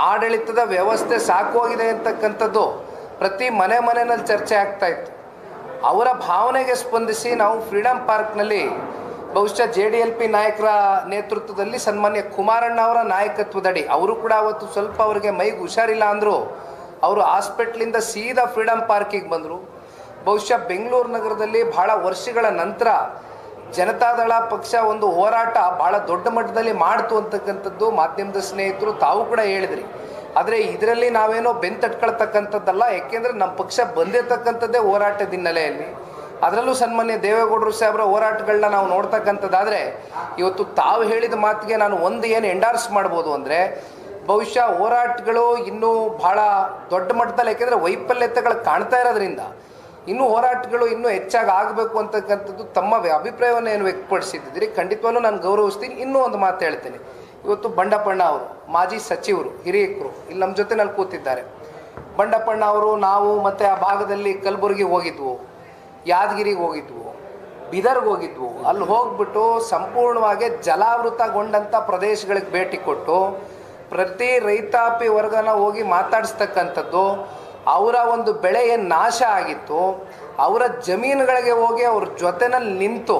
ಆಡಳಿತದ ವ್ಯವಸ್ಥೆ ಸಾಕೋಗಿದೆ ಅಂತಕ್ಕಂಥದ್ದು ಪ್ರತಿ ಮನೆ ಮನೆಯಲ್ಲಿ ಚರ್ಚೆ ಆಗ್ತಾ ಇತ್ತು. ಅವರ ಭಾವನೆಗೆ ಸ್ಪಂದಿಸಿ ನಾವು ಫ್ರೀಡಮ್ ಪಾರ್ಕ್ನಲ್ಲಿ ಬಹುಶಃ ಜೆ ಡಿ ಎಲ್ ಪಿ ನಾಯಕರ ನೇತೃತ್ವದಲ್ಲಿ ಸನ್ಮಾನ್ಯ ಕುಮಾರಣ್ಣ ಅವರ ನಾಯಕತ್ವದಡಿ ಅವರು ಕೂಡ ಅವತ್ತು ಸ್ವಲ್ಪ ಅವರಿಗೆ ಮೈಗೆ ಹುಷಾರಿಲ್ಲ ಅಂದರು, ಅವರು ಹಾಸ್ಪಿಟ್ಲಿಂದ ಸೀದಾ ಫ್ರೀಡಮ್ ಪಾರ್ಕಿಗೆ ಬಂದರು. ಬಹುಶಃ ಬೆಂಗಳೂರು ನಗರದಲ್ಲಿ ಬಹಳ ವರ್ಷಗಳ ನಂತರ ಜನತಾದಳ ಪಕ್ಷ ಒಂದು ಹೋರಾಟ ಬಹಳ ದೊಡ್ಡ ಮಟ್ಟದಲ್ಲಿ ಮಾಡ್ತು ಅಂತಕ್ಕಂಥದ್ದು ಮಾಧ್ಯಮದ ಸ್ನೇಹಿತರು ತಾವು ಕೂಡ ಹೇಳಿದ್ರಿ. ಆದರೆ ಇದರಲ್ಲಿ ನಾವೇನೋ ಬೆಂತಟ್ಕೊಳ್ತಕ್ಕಂಥದ್ದಲ್ಲ ಯಾಕೆಂದರೆ ನಮ್ಮ ಪಕ್ಷ ಬಂದಿರತಕ್ಕಂಥದ್ದೇ ಹೋರಾಟದ ಹಿನ್ನೆಲೆಯಲ್ಲಿ. ಅದರಲ್ಲೂ ಸನ್ಮಾನ್ಯ ದೇವೇಗೌಡರು ಸಾಹೇಬ್ರ ಹೋರಾಟಗಳನ್ನ ನಾವು ನೋಡ್ತಕ್ಕಂಥದ್ದಾದರೆ, ಇವತ್ತು ತಾವು ಹೇಳಿದ ಮಾತಿಗೆ ನಾನು ಒಂದು ಏನು ಎಂಡಾರ್ಸ್ ಮಾಡ್ಬೋದು ಅಂದರೆ, ಬಹುಶಃ ಹೋರಾಟಗಳು ಇನ್ನೂ ಭಾಳ ದೊಡ್ಡ ಮಟ್ಟದಲ್ಲಿ, ಯಾಕೆಂದರೆ ವೈಫಲ್ಯತೆಗಳು ಕಾಣ್ತಾ ಇರೋದ್ರಿಂದ ಇನ್ನೂ ಹೋರಾಟಗಳು ಇನ್ನೂ ಹೆಚ್ಚಾಗಿ ಆಗಬೇಕು ಅಂತಕ್ಕಂಥದ್ದು ತಮ್ಮ ಅಭಿಪ್ರಾಯವನ್ನು ಏನು ವ್ಯಕ್ತಪಡಿಸಿದ್ದೀರಿ? ಖಂಡಿತವಾಗ್ಲೂ ನಾನು ಗೌರವಿಸ್ತೀನಿ. ಇನ್ನೂ ಒಂದು ಮಾತು ಹೇಳ್ತೀನಿ. ಇವತ್ತು ಬಂಡಪ್ಪಣ್ಣ ಅವರು, ಮಾಜಿ ಸಚಿವರು, ಹಿರಿಯಕರು, ಇಲ್ಲಿ ನಮ್ಮ ಜೊತೆನಲ್ಲಿ ಕೂತಿದ್ದಾರೆ. ಬಂಡಪ್ಪಣ್ಣ ಅವರು, ನಾವು ಮತ್ತು ಆ ಭಾಗದಲ್ಲಿ ಕಲಬುರಗಿ ಹೋಗಿದ್ವು, ಯಾದಗಿರಿಗೆ ಹೋಗಿದ್ವು, ಬೀದರ್ಗೆ ಹೋಗಿದ್ವು. ಅಲ್ಲಿ ಹೋಗ್ಬಿಟ್ಟು ಸಂಪೂರ್ಣವಾಗಿ ಜಲಾವೃತಗೊಂಡಂಥ ಪ್ರದೇಶಗಳಿಗೆ ಭೇಟಿ ಕೊಟ್ಟು ಪ್ರತಿ ರೈತಾಪಿ ವರ್ಗನ ಹೋಗಿ ಮಾತಾಡಿಸ್ತಕ್ಕಂಥದ್ದು ಅವರ ಒಂದು ಬೆಳೆ ಏನು ನಾಶ ಆಗಿತ್ತು, ಅವರ ಜಮೀನುಗಳಿಗೆ ಹೋಗಿ ಅವ್ರ ಜೊತೆನಲ್ಲಿ ನಿಂತು,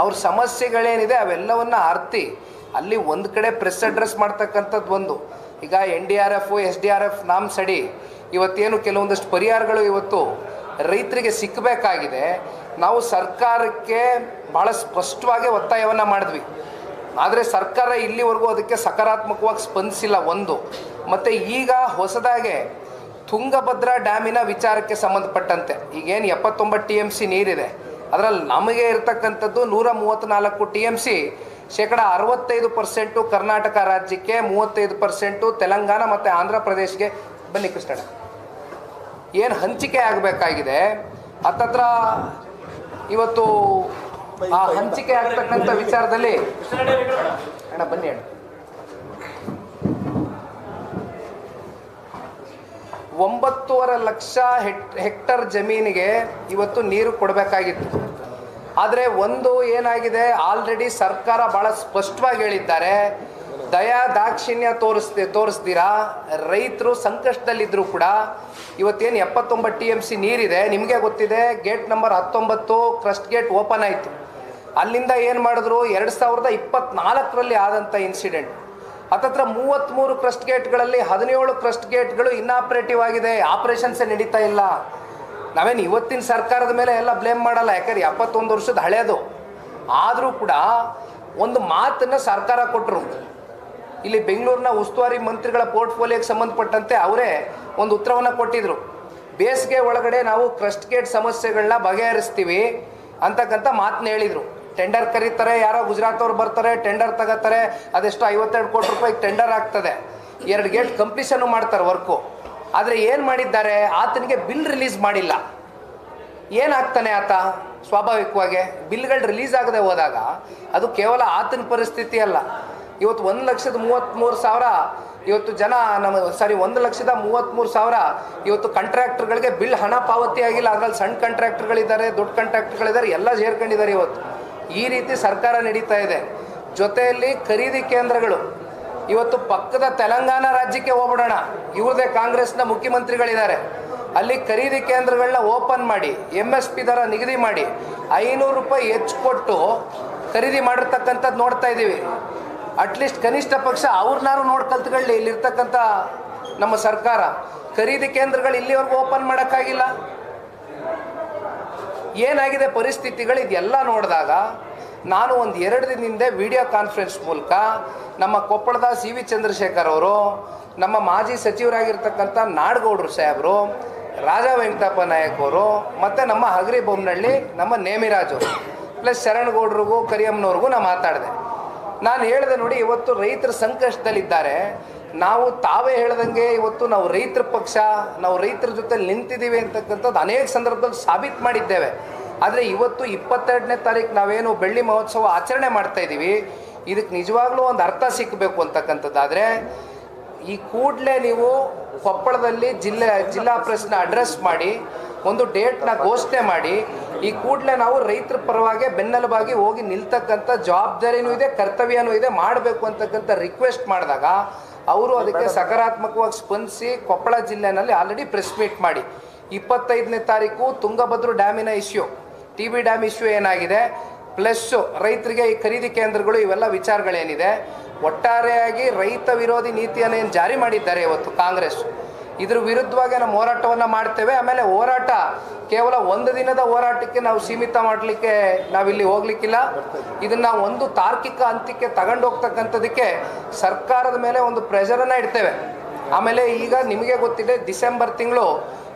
ಅವ್ರ ಸಮಸ್ಯೆಗಳೇನಿದೆ ಅವೆಲ್ಲವನ್ನು ಅರ್ತಿ ಅಲ್ಲಿ ಒಂದು ಕಡೆ ಪ್ರೆಸ್ ಅಡ್ರೆಸ್ ಮಾಡ್ತಕ್ಕಂಥದ್ದು ಒಂದು. ಈಗ N D R F S D R F ನಾಮ್ ಸಡಿ, ಇವತ್ತೇನು ಕೆಲವೊಂದಷ್ಟು ಪರಿಹಾರಗಳು ಇವತ್ತು ರೈತರಿಗೆ ಸಿಕ್ಕಬೇಕಾಗಿದೆ ನಾವು ಸರ್ಕಾರಕ್ಕೆ ಭಾಳ ಸ್ಪಷ್ಟವಾಗಿ ಒತ್ತಾಯವನ್ನು ಮಾಡಿದ್ವಿ. ಆದರೆ ಸರ್ಕಾರ ಇಲ್ಲಿವರೆಗೂ ಅದಕ್ಕೆ ಸಕಾರಾತ್ಮಕವಾಗಿ ಸ್ಪಂದಿಸಿಲ್ಲ ಒಂದು. ಮತ್ತು ಈಗ ಹೊಸದಾಗೆ ತುಂಗಭದ್ರಾ ಡ್ಯಾಮಿನ ವಿಚಾರಕ್ಕೆ ಸಂಬಂಧಪಟ್ಟಂತೆ. ಈಗೇನು ಎಪ್ಪತ್ತೊಂಬತ್ತು ಟಿ ಎಂ ಸಿ ನೀರಿದೆ. ಅದರಲ್ಲಿ ನಮಗೆ ಇರತಕ್ಕಂಥದ್ದು ನೂರ ಮೂವತ್ತ್ನಾಲ್ಕು ಟಿ ಎಂ ಸಿ, ಶೇಕಡ ಅರವತ್ತೈದು ಪರ್ಸೆಂಟು ಕರ್ನಾಟಕ ರಾಜ್ಯಕ್ಕೆ, ಮೂವತ್ತೈದು ಪರ್ಸೆಂಟು ತೆಲಂಗಾಣ ಮತ್ತು ಆಂಧ್ರ ಪ್ರದೇಶ್ಗೆ ಬನ್ನಿ ಕೃಷ್ಣಣ್ಣ. ಏನು ಹಂಚಿಕೆ ಆಗಬೇಕಾಗಿದೆ? ಹತ್ತತ್ರ ಇವತ್ತು ಆ ಹಂಚಿಕೆ ಆಗ್ತಕ್ಕಂಥ ವಿಚಾರದಲ್ಲಿ ಅಣ್ಣ ಬನ್ನಿ ಅಣ್ಣ. ಒಂಬತ್ತೂವರೆ ಲಕ್ಷ ಹೆಟ್ ಹೆಕ್ಟರ್ ಜಮೀನಿಗೆ ಇವತ್ತು ನೀರು ಕೊಡಬೇಕಾಗಿತ್ತು. ಆದರೆ ಒಂದು ಏನಾಗಿದೆ, ಆಲ್ರೆಡಿ ಸರ್ಕಾರ ಭಾಳ ಸ್ಪಷ್ಟವಾಗಿ ಹೇಳಿದ್ದಾರೆ, ದಯಾ ದಾಕ್ಷಿಣ್ಯ ತೋರಿಸ್ತಿ, ತೋರಿಸ್ತೀರಾ? ರೈತರು ಸಂಕಷ್ಟದಲ್ಲಿದ್ದರೂ ಕೂಡ ಇವತ್ತೇನು ಎಪ್ಪತ್ತೊಂಬತ್ತು ಟಿ ಎಂ ಸಿ ನೀರಿದೆ, ನಿಮಗೆ ಗೊತ್ತಿದೆ, ಗೇಟ್ ನಂಬರ್ ಹತ್ತೊಂಬತ್ತು, ಕ್ರಸ್ಟ್ ಗೇಟ್ ಓಪನ್ ಆಯಿತು. ಅಲ್ಲಿಂದ ಏನು ಮಾಡಿದ್ರು, ಎರಡು ಸಾವಿರದ ಇಪ್ಪತ್ತ್ನಾಲ್ಕರಲ್ಲಿ ಆದಂಥ ಇನ್ಸಿಡೆಂಟ್ ಹತ್ತತ್ರ ಮೂವತ್ತ್ಮೂರು ಕ್ರಸ್ಟ್ ಗೇಟ್ಗಳಲ್ಲಿ ಹದಿನೇಳು ಕ್ರಸ್ಟ್ ಗೇಟ್ಗಳು ಇನ್ನಾಪರೇಟಿವ್ ಆಗಿದೆ. ಆಪರೇಷನ್ಸೇ ನಡೀತಾ ಇಲ್ಲ. ನಾವೇನು ಇವತ್ತಿನ ಸರ್ಕಾರದ ಮೇಲೆ ಎಲ್ಲ ಬ್ಲೇಮ್ ಮಾಡಲ್ಲ. ಯಾಕಂದ್ರೆ ಎಪ್ಪತ್ತೊಂದು ವರ್ಷದ ಹಳೆಯದು ಆದರೂ ಕೂಡ ಒಂದು ಮಾತನ್ನು ಸರ್ಕಾರ ಕೊಟ್ಟರು ಇಲ್ಲಿ ಬೆಂಗಳೂರಿನ ಉಸ್ತುವಾರಿ ಮಂತ್ರಿಗಳ ಪೋರ್ಟ್ಫೋಲಿಯೋಗೆ ಸಂಬಂಧಪಟ್ಟಂತೆ ಅವರೇ ಒಂದು ಉತ್ತರವನ್ನು ಕೊಟ್ಟಿದ್ರು. ಬೇಸಿಗೆ ಒಳಗಡೆ ನಾವು ಕ್ರಸ್ಟ್ ಗೇಟ್ ಸಮಸ್ಯೆಗಳನ್ನ ಬಗೆಹರಿಸ್ತೀವಿ ಅಂತಕ್ಕಂಥ ಮಾತನ್ನ ಹೇಳಿದರು. ಟೆಂಡರ್ ಕರೀತಾರೆ, ಯಾರೋ ಗುಜರಾತ್ ಅವ್ರು ಬರ್ತಾರೆ ಟೆಂಡರ್ ತಗೋತಾರೆ, ಅದೆಷ್ಟು ಐವತ್ತೆರಡು ಕೋಟಿ ರೂಪಾಯಿ ಟೆಂಡರ್ ಆಗ್ತದೆ. ಎರಡು ಗೇಟ್ ಕಂಪ್ಲೀಷನ್ ಮಾಡ್ತಾರೆ ವರ್ಕು. ಆದರೆ ಏನು ಮಾಡಿದ್ದಾರೆ? ಆತನಿಗೆ ಬಿಲ್ ರಿಲೀಸ್ ಮಾಡಿಲ್ಲ. ಏನಾಗ್ತಾನೆ ಆತ? ಸ್ವಾಭಾವಿಕವಾಗಿ ಬಿಲ್ಗಳು ರಿಲೀಸ್ ಆಗದೆ ಹೋದಾಗ ಅದು ಕೇವಲ ಆತನ ಪರಿಸ್ಥಿತಿ ಅಲ್ಲ. ಇವತ್ತು ಒಂದು ಲಕ್ಷದ ಮೂವತ್ತ್ಮೂರು ಸಾವಿರ, ಇವತ್ತು ಜನ ನಮ್ಮ ಸಾರಿ ಒಂದು ಲಕ್ಷದ ಮೂವತ್ತ್ಮೂರು ಸಾವಿರ ಇವತ್ತು ಕಾಂಟ್ರಾಕ್ಟರ್ಗಳಿಗೆ ಬಿಲ್ ಹಣ ಪಾವತಿ ಆಗಿಲ್ಲ. ಅದರಲ್ಲಿ ಸಣ್ಣ ಕಾಂಟ್ರಾಕ್ಟರ್ಗಳಿದ್ದಾರೆ ದೊಡ್ಡ ಕಾಂಟ್ರಾಕ್ಟರ್ಗಳಿದ್ದಾರೆ ಎಲ್ಲ ಸೇರ್ಕೊಂಡಿದ್ದಾರೆ ಇವತ್ತು. ಈ ರೀತಿ ಸರ್ಕಾರ ನಡೀತಾ ಇದೆ. ಜೊತೆಯಲ್ಲಿ ಖರೀದಿ ಕೇಂದ್ರಗಳು. ಇವತ್ತು ಪಕ್ಕದ ತೆಲಂಗಾಣ ರಾಜ್ಯಕ್ಕೆ ಹೋಗ್ಬಿಡೋಣ. ಇವ್ರದೇ ಕಾಂಗ್ರೆಸ್ನ ಮುಖ್ಯಮಂತ್ರಿಗಳಿದ್ದಾರೆ. ಅಲ್ಲಿ ಖರೀದಿ ಕೇಂದ್ರಗಳನ್ನ ಓಪನ್ ಮಾಡಿ ಎಂ ಎಸ್ ಪಿ ದರ ನಿಗದಿ ಮಾಡಿ, ಐನೂರು ರೂಪಾಯಿ ಹೆಚ್ಚು ಕೊಟ್ಟು ಖರೀದಿ ಮಾಡಿರ್ತಕ್ಕಂಥದ್ದು ನೋಡ್ತಾ ಇದ್ದೀವಿ. ಅಟ್ಲೀಸ್ಟ್ ಕನಿಷ್ಠ ಪಕ್ಷ ಅವ್ರನ್ನಾರು ನೋಡಿ ಕಲ್ತ್ಕೊಳ್ಳಿ ಇಲ್ಲಿರ್ತಕ್ಕಂಥ ನಮ್ಮ ಸರ್ಕಾರ. ಖರೀದಿ ಕೇಂದ್ರಗಳು ಇಲ್ಲಿವರೆಗೂ ಓಪನ್ ಮಾಡೋಕ್ಕಾಗಿಲ್ಲ. ಏನಾಗಿದೆ ಪರಿಸ್ಥಿತಿಗಳು ಇದೆಲ್ಲ ನೋಡಿದಾಗ ನಾನು ಒಂದು ಎರಡು ಹಿಂದೆ ವಿಡಿಯೋ ಕಾನ್ಫರೆನ್ಸ್ ಮೂಲಕ ನಮ್ಮ ಕೊಪ್ಪಳದ ಸಿ ವಿ ಚಂದ್ರಶೇಖರ್ ಅವರು, ನಮ್ಮ ಮಾಜಿ ಸಚಿವರಾಗಿರ್ತಕ್ಕಂಥ ನಾಡಗೌಡರು ಸಾಹೇಬರು, ರಾಜ ವೆಂಕಟಪ್ಪ ನಾಯಕ್ ಅವರು, ಮತ್ತು ನಮ್ಮ ಹಗರಿ ಬೊಮ್ಮನಹಳ್ಳಿ ನಮ್ಮ ನೇಮಿರಾಜು ಪ್ಲಸ್ ಶರಣಗೌಡ್ರಿಗೂ, ಕರಿಯಮ್ಮನವ್ರಿಗೂ ನಾನು ಮಾತಾಡಿದೆ. ನಾನು ಹೇಳಿದೆ ನೋಡಿ, ಇವತ್ತು ರೈತರ ಸಂಕಷ್ಟದಲ್ಲಿದ್ದಾರೆ. ನಾವು ತಾವೇ ಹೇಳ್ದಂಗೆ ಇವತ್ತು ನಾವು ರೈತರ ಪಕ್ಷ, ನಾವು ರೈತರ ಜೊತೆ ನಿಂತಿದ್ದೀವಿ ಅಂತಕ್ಕಂಥದ್ದು ಅನೇಕ ಸಂದರ್ಭದಲ್ಲಿ ಸಾಬೀತು ಮಾಡಿದ್ದೇವೆ. ಆದರೆ ಇವತ್ತು ಇಪ್ಪತ್ತೆರಡನೇ ತಾರೀಕು ನಾವೇನು ಬೆಳ್ಳಿ ಮಹೋತ್ಸವ ಆಚರಣೆ ಮಾಡ್ತಾ ಇದ್ದೀವಿ. ಇದಕ್ಕೆ ನಿಜವಾಗ್ಲೂ ಒಂದು ಅರ್ಥ ಸಿಕ್ಕಬೇಕು ಅಂತಕ್ಕಂಥದ್ದಾದರೆ, ಈ ಕೂಡಲೇ ನೀವು ಕೊಪ್ಪಳದಲ್ಲಿ ಜಿಲ್ಲೆ, ಜಿಲ್ಲಾ ಪ್ರೆಸ್ನ ಅಡ್ರೆಸ್ ಮಾಡಿ, ಒಂದು ಡೇಟ್ನ ಘೋಷಣೆ ಮಾಡಿ, ಈ ಕೂಡಲೇ ನಾವು ರೈತರ ಪರವಾಗಿ ಬೆನ್ನೆಲುಬಾಗಿ ಹೋಗಿ ನಿಲ್ತಕ್ಕಂಥ ಜವಾಬ್ದಾರಿನೂ ಇದೆ, ಕರ್ತವ್ಯನೂ ಇದೆ, ಮಾಡಬೇಕು ಅಂತಕ್ಕಂಥ ರಿಕ್ವೆಸ್ಟ್ ಮಾಡಿದಾಗ ಅವರು ಅದಕ್ಕೆ ಸಕಾರಾತ್ಮಕವಾಗಿ ಸ್ಪಂದಿಸಿ ಕೊಪ್ಪಳ ಜಿಲ್ಲೆನಲ್ಲಿ ಆಲ್ರೆಡಿ ಪ್ರೆಸ್ ಮೀಟ್ ಮಾಡಿ. ಇಪ್ಪತ್ತೈದನೇ ತಾರೀಕು Tungabhadra ಡ್ಯಾಮಿನ issue T B dam issue ಏನಾಗಿದೆ? ಪ್ಲಸ್ಸು ರೈತರಿಗೆ ಈ ಖರೀದಿ ಕೇಂದ್ರಗಳು ಇವೆಲ್ಲ ವಿಚಾರಗಳೇನಿದೆ? ಒಟ್ಟಾರೆಯಾಗಿ ರೈತ ವಿರೋಧಿ ನೀತಿಯನ್ನು ಏನು ಜಾರಿ ಮಾಡಿದ್ದಾರೆ ಇವತ್ತು ಕಾಂಗ್ರೆಸ್? ಇದ್ರ ವಿರುದ್ಧವಾಗಿ ನಮ್ಮ ಹೋರಾಟವನ್ನು ಮಾಡ್ತೇವೆ. ಆಮೇಲೆ ಹೋರಾಟ ಕೇವಲ ಒಂದು ದಿನದ ಹೋರಾಟಕ್ಕೆ ನಾವು ಸೀಮಿತ ಮಾಡಲಿಕ್ಕೆ ನಾವಿಲ್ಲಿ ಹೋಗ್ಲಿಕ್ಕಿಲ್ಲ. ಇದನ್ನ ಒಂದು ತಾರ್ಕಿಕ ಅಂತ್ಯಕ್ಕೆ ತಗೊಂಡು ಹೋಗ್ತಕ್ಕಂಥದ್ದಕ್ಕೆ ಸರ್ಕಾರದ ಮೇಲೆ ಒಂದು ಪ್ರೆಷರನ್ನು ಇಡ್ತೇವೆ. ಆಮೇಲೆ ಈಗ ನಿಮಗೆ ಗೊತ್ತಿದೆ, ಡಿಸೆಂಬರ್ ತಿಂಗಳು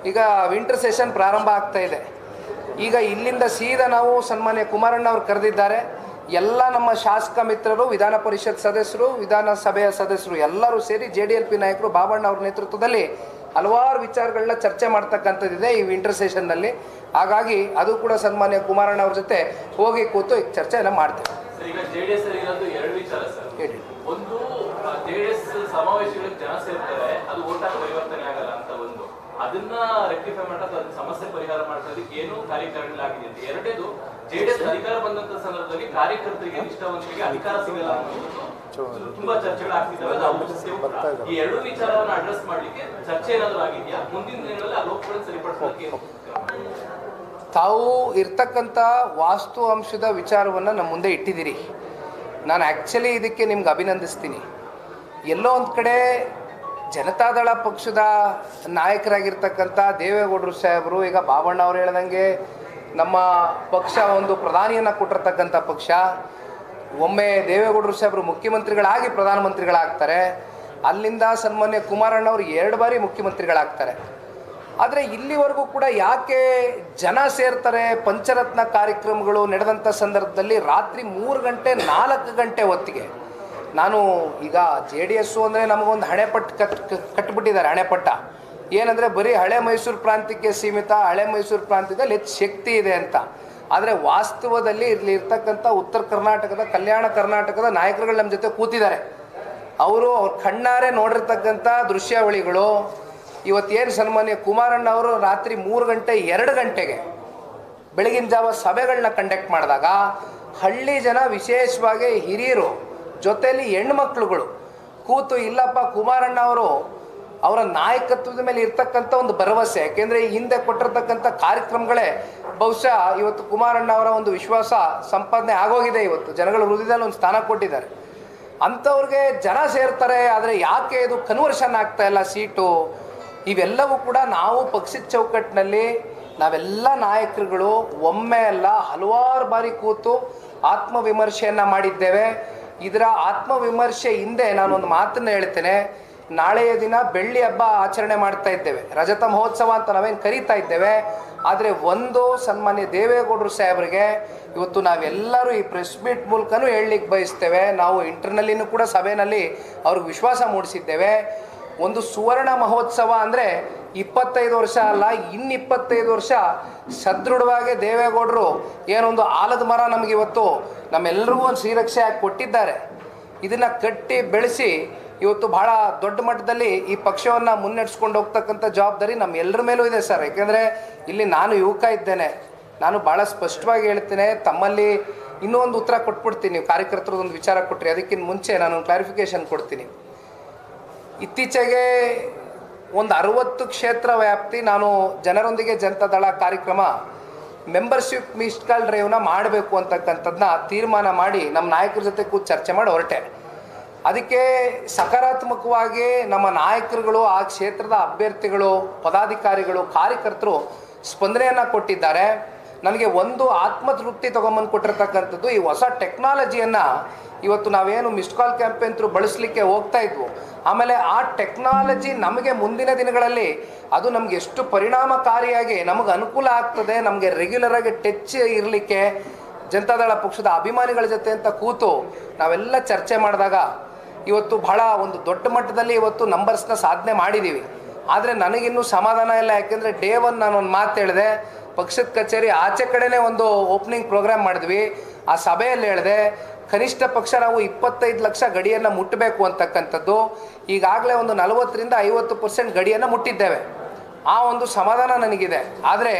ಈಗ ವಿಂಟರ್ ಸೆಷನ್ ಪ್ರಾರಂಭ ಆಗ್ತಾ ಇದೆ. ಈಗ ಇಲ್ಲಿಂದ ಸೀದಾ ನಾವು ಸನ್ಮಾನ್ಯ ಕುಮಾರಣ್ಣ ಅವರು ಕರೆದಿದ್ದಾರೆ. ಎಲ್ಲ ನಮ್ಮ ಶಾಸಕ ಮಿತ್ರರು ವಿಧಾನ ಪರಿಷತ್ ಸದಸ್ಯರು ವಿಧಾನಸಭೆಯ ಸದಸ್ಯರು ಎಲ್ಲರೂ ಸೇರಿ ಜೆ ಡಿ ಎಲ್ ಪಿ ನಾಯಕರು ಬಾಬಣ್ಣ ಅವ್ರ ನೇತೃತ್ವದಲ್ಲಿ ಹಲವಾರು ವಿಚಾರಗಳನ್ನ ಚರ್ಚೆ ಮಾಡ್ತಕ್ಕಂಥದ್ದಿದೆ ಈ ವಿಂಟರ್ ಸೆಷನ್ನಲ್ಲಿ ಹಾಗಾಗಿ ಅದು ಕೂಡ ಸನ್ಮಾನ್ಯ ಕುಮಾರಣ್ಣ ಅವ್ರ ಜೊತೆ ಹೋಗಿ ಕೂತು ಚರ್ಚೆ ಎಲ್ಲ ಮಾಡ್ತೇವೆ. ಅದನ್ನ ರೆಕ್ಟಿಫೈ ಮಾಡೋದು ಸಮಸ್ಯೆ ಪರಿಹಾರ ಮಾಡೋದಕ್ಕೆ ಏನು ಕಾರ್ಯಕಾರಿಗಳಾಗಿದೆ ಅಂತ. ಎರಡನೇದು ಜೆ ಅಧಿಕಾರ ಬಂದಂತ ಸಂದರ್ಭದಲ್ಲಿ ಕಾರ್ಯಕರ್ತರಿಗೆ ನಿಷ್ಠಾವಂತರಿಗೆ ಅಧಿಕಾರ ಸಿಗಲ್ಲ ತುಂಬಾ ಚರ್ಚೆಗಳು ಆಗ್ತಿದ್ದಾವೆ. ಈ ಎರಡು ವಿಚಾರವನ್ನ ಅಡ್ರೆಸ್ ಮಾಡ್ಲಿಕ್ಕೆ ಚರ್ಚೆ ಏನಾದ್ರು ಆಗಿದೆಯಾ? ಮುಂದಿನ ದಿನಗಳಲ್ಲಿ ಆ ಲೋಕಗಳನ್ನು ಸರಿಪಡಿಸೋದಕ್ಕೆ ಏನು ತಾವು ಇರ್ತಕ್ಕಂಥ ವಾಸ್ತು ಅಂಶದ ವಿಚಾರವನ್ನು ನಮ್ಮ ಮುಂದೆ ಇಟ್ಟಿದ್ದೀರಿ. ನಾನು ಆ್ಯಕ್ಚುಲಿ ಇದಕ್ಕೆ ನಿಮ್ಗೆ ಅಭಿನಂದಿಸ್ತೀನಿ. ಎಲ್ಲೋ ಒಂದು ಕಡೆ ಜನತಾದಳ ಪಕ್ಷದ ನಾಯಕರಾಗಿರ್ತಕ್ಕಂಥ ದೇವೇಗೌಡರು ಸಾಹೇಬರು ಈಗ ಬಾಬಣ್ಣ ಅವ್ರು ಹೇಳ್ದಂಗೆ ನಮ್ಮ ಪಕ್ಷ ಒಂದು ಪ್ರಧಾನಿಯನ್ನು ಕೊಟ್ಟಿರ್ತಕ್ಕಂಥ ಪಕ್ಷ. ಒಮ್ಮೆ ದೇವೇಗೌಡರು ಸಾಹೇಬರು ಮುಖ್ಯಮಂತ್ರಿಗಳಾಗಿ ಪ್ರಧಾನಮಂತ್ರಿಗಳಾಗ್ತಾರೆ. ಅಲ್ಲಿಂದ ಸನ್ಮಾನ್ಯ ಕುಮಾರಣ್ಣ ಅವರು ಎರಡು ಬಾರಿ ಮುಖ್ಯಮಂತ್ರಿಗಳಾಗ್ತಾರೆ. ಆದರೆ ಇಲ್ಲಿವರೆಗೂ ಕೂಡ ಯಾಕೆ ಜನ ಸೇರ್ತಾರೆ? ಪಂಚರತ್ನ ಕಾರ್ಯಕ್ರಮಗಳು ನಡೆದಂಥ ಸಂದರ್ಭದಲ್ಲಿ ರಾತ್ರಿ ಮೂರು ಗಂಟೆ, ನಾಲ್ಕು ಗಂಟೆ ಹೊತ್ತಿಗೆ. ನಾನು ಈಗ ಜೆ ಡಿ ಎಸ್ಸು ಅಂದರೆ ನಮಗೊಂದು ಹಣೆಪಟ್ಟು ಕಟ್, ಕಟ್ಬಿಟ್ಟಿದ್ದಾರೆ, ಹಣೆಪಟ್ಟ. ಏನಂದರೆ ಬರೀ ಹಳೆ ಮೈಸೂರು ಪ್ರಾಂತ್ಯಕ್ಕೆ ಸೀಮಿತ, ಹಳೆ ಮೈಸೂರು ಪ್ರಾಂತ್ಯದಲ್ಲಿ ಹೆಚ್ಚು ಶಕ್ತಿ ಇದೆ ಅಂತ. ಆದರೆ ವಾಸ್ತವದಲ್ಲಿ ಇಲ್ಲಿ ಇರ್ತಕ್ಕಂಥ ಉತ್ತರ ಕರ್ನಾಟಕದ, ಕಲ್ಯಾಣ ಕರ್ನಾಟಕದ ನಾಯಕರುಗಳು ನಮ್ಮ ಜೊತೆ ಕೂತಿದ್ದಾರೆ. ಅವರು ಅವ್ರ ಕಣ್ಣಾರೆ ನೋಡಿರ್ತಕ್ಕಂಥ ದೃಶ್ಯಾವಳಿಗಳು. ಇವತ್ತೇನು ಸನ್ಮಾನ್ಯ ಕುಮಾರಣ್ಣ ಅವರು ರಾತ್ರಿ ಮೂರು ಗಂಟೆ ಎರಡು ಗಂಟೆಗೆ ಬೆಳಗಿನ ಜಾವ ಸಭೆಗಳನ್ನ ಕಂಡಕ್ಟ್ ಮಾಡಿದಾಗ ಹಳ್ಳಿ ಜನ ವಿಶೇಷವಾಗಿ ಹಿರಿಯರು ಜೊತೆಯಲ್ಲಿ ಹೆಣ್ಮಕ್ಳುಗಳು ಕೂತು ಇಲ್ಲಪ್ಪ ಕುಮಾರಣ್ಣ ಅವರು ಅವರ ನಾಯಕತ್ವದ ಮೇಲೆ ಇರ್ತಕ್ಕಂಥ ಒಂದು ಭರವಸೆ, ಯಾಕೆಂದರೆ ಹಿಂದೆ ಕೊಟ್ಟಿರ್ತಕ್ಕಂಥ ಕಾರ್ಯಕ್ರಮಗಳೇ ಬಹುಶಃ ಇವತ್ತು ಕುಮಾರಣ್ಣ ಅವರ ಒಂದು ವಿಶ್ವಾಸ ಸಂಪಾದನೆ ಆಗೋಗಿದೆ ಇವತ್ತು. ಜನಗಳ ಹೃದಯದಲ್ಲಿ ಒಂದು ಸ್ಥಾನ ಕೊಟ್ಟಿದ್ದಾರೆ. ಅಂಥವ್ರಿಗೆ ಜನ ಸೇರ್ತಾರೆ, ಆದರೆ ಯಾಕೆ ಇದು ಕನ್ವರ್ಷನ್ ಆಗ್ತಾ ಇಲ್ಲ ಸೀಟು? ಇವೆಲ್ಲವೂ ಕೂಡ ನಾವು ಪಕ್ಷದ ಚೌಕಟ್ಟಿನಲ್ಲಿ ನಾವೆಲ್ಲ ನಾಯಕರುಗಳು ಒಮ್ಮೆ ಅಲ್ಲ ಹಲವಾರು ಬಾರಿ ಕೂತು ಆತ್ಮವಿಮರ್ಶೆಯನ್ನು ಮಾಡಿದ್ದೇವೆ. ಇದರ ಆತ್ಮವಿಮರ್ಶೆ ಹಿಂದೆ ನಾನೊಂದು ಮಾತನ್ನು ಹೇಳ್ತೇನೆ. ನಾಳೆಯ ದಿನ ಬೆಳ್ಳಿ ಹಬ್ಬ ಆಚರಣೆ ಮಾಡ್ತಾ ಇದ್ದೇವೆ. ರಜತ ಮಹೋತ್ಸವ ಅಂತ ನಾವೇನು ಕರೀತಾ ಇದ್ದೇವೆ. ಆದರೆ ಒಂದು ಸನ್ಮಾನ್ಯ ದೇವೇಗೌಡರು ಸಾಹೇಬರಿಗೆ ಇವತ್ತು ನಾವೆಲ್ಲರೂ ಈ ಪ್ರೆಸ್ ಮೀಟ್ ಮೂಲಕನೂ ಹೇಳಲಿಕ್ಕೆ ಬಯಸ್ತೇವೆ. ನಾವು ಇಂಟರ್ನಲ್ಲಿನೂ ಕೂಡ ಸಭೆಯಲ್ಲಿ ಅವ್ರಿಗೆ ವಿಶ್ವಾಸ ಮೂಡಿಸಿದ್ದೇವೆ. ಒಂದು ಸುವರ್ಣ ಮಹೋತ್ಸವ ಅಂದರೆ ಇಪ್ಪತ್ತೈದು ವರ್ಷ ಅಲ್ಲ ಇನ್ನು ಇಪ್ಪತ್ತೈದು ವರ್ಷ ಸದೃಢವಾಗಿ ದೇವೇಗೌಡರು ಏನೊಂದು ಆಲದ ಮರ ನಮಗಿವತ್ತು ನಮ್ಮೆಲ್ಲರಿಗೂ ಒಂದು ಶ್ರೀರಕ್ಷೆ ಕೊಟ್ಟಿದ್ದಾರೆ. ಇದನ್ನು ಕಟ್ಟಿ ಬೆಳೆಸಿ ಇವತ್ತು ಬಹಳ ದೊಡ್ಡ ಮಟ್ಟದಲ್ಲಿ ಈ ಪಕ್ಷವನ್ನು ಮುನ್ನಡೆಸ್ಕೊಂಡು ಹೋಗ್ತಕ್ಕಂಥ ಜವಾಬ್ದಾರಿ ನಮ್ಮ ಎಲ್ಲರ ಮೇಲೂ ಇದೆ ಸರ್. ಯಾಕೆಂದರೆ ಇಲ್ಲಿ ನಾನು ಯುವಕ ಇದ್ದೇನೆ. ನಾನು ಭಾಳ ಸ್ಪಷ್ಟವಾಗಿ ಹೇಳ್ತೇನೆ, ತಮ್ಮಲ್ಲಿ ಇನ್ನೂ ಒಂದು ಉತ್ತರ ಕೊಟ್ಬಿಡ್ತೀನಿ. ನೀವು ಕಾರ್ಯಕರ್ತರದೊಂದು ವಿಚಾರ ಕೊಟ್ಟರೆ ಅದಕ್ಕಿಂತ ಮುಂಚೆ ನಾನು ಕ್ಲಾರಿಫಿಕೇಶನ್ ಕೊಡ್ತೀನಿ. ಇತ್ತೀಚೆಗೆ ಒಂದು ಅರವತ್ತು ಕ್ಷೇತ್ರ ವ್ಯಾಪ್ತಿ ನಾನು ಜನರೊಂದಿಗೆ ಜನತಾ ದಳ ಕಾರ್ಯಕ್ರಮ ಮೆಂಬರ್ಶಿಪ್ ಮಿಸ್ಡ್ ಕಾಲ್ ಡ್ರೈವ್ನ ಮಾಡಬೇಕು ಅಂತಕ್ಕಂಥದ್ದನ್ನ ತೀರ್ಮಾನ ಮಾಡಿ ನಮ್ಮ ನಾಯಕರ ಜೊತೆ ಕೂತು ಚರ್ಚೆ ಮಾಡಿ ಹೊರಟೆ. ಅದಕ್ಕೆ ಸಕಾರಾತ್ಮಕವಾಗಿ ನಮ್ಮ ನಾಯಕರುಗಳು, ಆ ಕ್ಷೇತ್ರದ ಅಭ್ಯರ್ಥಿಗಳು, ಪದಾಧಿಕಾರಿಗಳು, ಕಾರ್ಯಕರ್ತರು ಸ್ಪಂದನೆಯನ್ನು ಕೊಟ್ಟಿದ್ದಾರೆ. ನನಗೆ ಒಂದು ಆತ್ಮತೃಪ್ತಿ ತೊಗೊಂಬಂದು ಕೊಟ್ಟಿರ್ತಕ್ಕಂಥದ್ದು ಈ ಹೊಸ ಟೆಕ್ನಾಲಜಿಯನ್ನು ಇವತ್ತು ನಾವೇನು ಮಿಸ್ಡ್ ಕಾಲ್ ಕ್ಯಾಂಪೇನ್ ತ್ರೂ ಬಳಸಲಿಕ್ಕೆ ಹೋಗ್ತಾ ಇದ್ವು. ಆಮೇಲೆ ಆ ಟೆಕ್ನಾಲಜಿ ನಮಗೆ ಮುಂದಿನ ದಿನಗಳಲ್ಲಿ ಅದು ನಮಗೆ ಎಷ್ಟು ಪರಿಣಾಮಕಾರಿಯಾಗಿ ನಮಗೆ ಅನುಕೂಲ ಆಗ್ತದೆ, ನಮಗೆ ರೆಗ್ಯುಲರ್ ಆಗಿ ಟಚ್ ಇರಲಿಕ್ಕೆ, ಜನತಾದಳ ಪಕ್ಷದ ಅಭಿಮಾನಿಗಳ ಜೊತೆ ಅಂತ ಕೂತು ನಾವೆಲ್ಲ ಚರ್ಚೆ ಮಾಡಿದಾಗ ಇವತ್ತು ಬಹಳ ಒಂದು ದೊಡ್ಡ ಮಟ್ಟದಲ್ಲಿ ಇವತ್ತು ನಂಬರ್ಸ್ನ ಸಾಧನೆ ಮಾಡಿದ್ದೀವಿ ಆದರೆ ನನಗಿನ್ನೂ ಸಮಾಧಾನ ಇಲ್ಲ, ಯಾಕೆಂದರೆ ಡೇ ಒನ್ ಒಂದು ಮಾತು ಹೇಳಿದೆ, ಪಕ್ಷದ ಕಚೇರಿ ಆಚೆ ಕಡೆನೇ ಒಂದು ಓಪನಿಂಗ್ ಪ್ರೋಗ್ರಾಮ್ ಮಾಡಿದ್ವಿ. ಆ ಸಭೆಯಲ್ಲಿ ಹೇಳಿದೆ, ಕನಿಷ್ಠ ಪಕ್ಷ ನಾವು ಇಪ್ಪತ್ತೈದು ಲಕ್ಷ ಗಡಿಯನ್ನು ಮುಟ್ಟಬೇಕು ಅಂತಕ್ಕಂಥದ್ದು. ಈಗಾಗಲೇ ಒಂದು ನಲವತ್ತರಿಂದ ಐವತ್ತು ಪರ್ಸೆಂಟ್ ಗಡಿಯನ್ನು ಮುಟ್ಟಿದ್ದೇವೆ. ಆ ಒಂದು ಸಮಾಧಾನ ನನಗಿದೆ. ಆದರೆ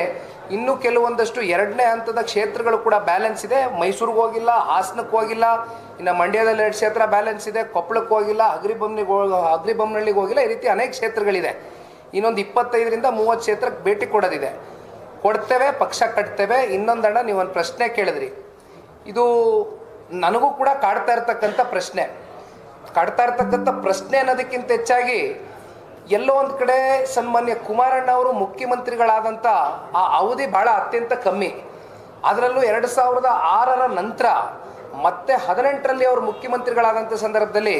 ಇನ್ನೂ ಕೆಲವೊಂದಷ್ಟು ಎರಡನೇ ಹಂತದ ಕ್ಷೇತ್ರಗಳು ಕೂಡ ಬ್ಯಾಲೆನ್ಸ್ ಇದೆ. ಮೈಸೂರಿಗೆ ಹೋಗಿಲ್ಲ ಹಾಸನಕ್ಕೆ ಹೋಗಿಲ್ಲ, ಇನ್ನು ಮಂಡ್ಯದಲ್ಲಿ ಎರಡು ಕ್ಷೇತ್ರ ಬ್ಯಾಲೆನ್ಸ್ ಇದೆ ಕೊಪ್ಪಳಕ್ಕೆ ಹೋಗಿಲ್ಲ ಅಗ್ರಿಬೊಮ್ಮನಿಗೆ ಹೋಗ ಹೋಗಿಲ್ಲ, ಈ ರೀತಿ ಅನೇಕ ಕ್ಷೇತ್ರಗಳಿದೆ. ಇನ್ನೊಂದು ಇಪ್ಪತ್ತೈದರಿಂದ ಮೂವತ್ತು ಕ್ಷೇತ್ರಕ್ಕೆ ಭೇಟಿ ಕೊಡೋದಿದೆ. ಕೊಡ್ತೇವೆ, ಪಕ್ಷ ಕಟ್ತೇವೆ ಇನ್ನೊಂದಣ್ಣ ನೀವು ಒಂದು ಪ್ರಶ್ನೆ ಕೇಳಿದ್ರಿ. ಇದು ನನಗೂ ಕೂಡ ಕಾಡ್ತಾ ಇರ್ತಕ್ಕಂಥ ಪ್ರಶ್ನೆ. ಕಾಡ್ತಾ ಇರ್ತಕ್ಕಂಥ ಪ್ರಶ್ನೆ ಅನ್ನೋದಕ್ಕಿಂತ ಹೆಚ್ಚಾಗಿ ಎಲ್ಲೋ ಒಂದು ಕಡೆ ಸನ್ಮಾನ್ಯ ಕುಮಾರಣ್ಣ ಅವರು ಮುಖ್ಯಮಂತ್ರಿಗಳಾದಂಥ ಆ ಅವಧಿ ಭಾಳ ಅತ್ಯಂತ ಕಮ್ಮಿ. ಅದರಲ್ಲೂ ಎರಡು ಸಾವಿರದ ಆರರ ನಂತರ ಮತ್ತೆ ಹದಿನೆಂಟರಲ್ಲಿ ಅವರು ಮುಖ್ಯಮಂತ್ರಿಗಳಾದಂಥ ಸಂದರ್ಭದಲ್ಲಿ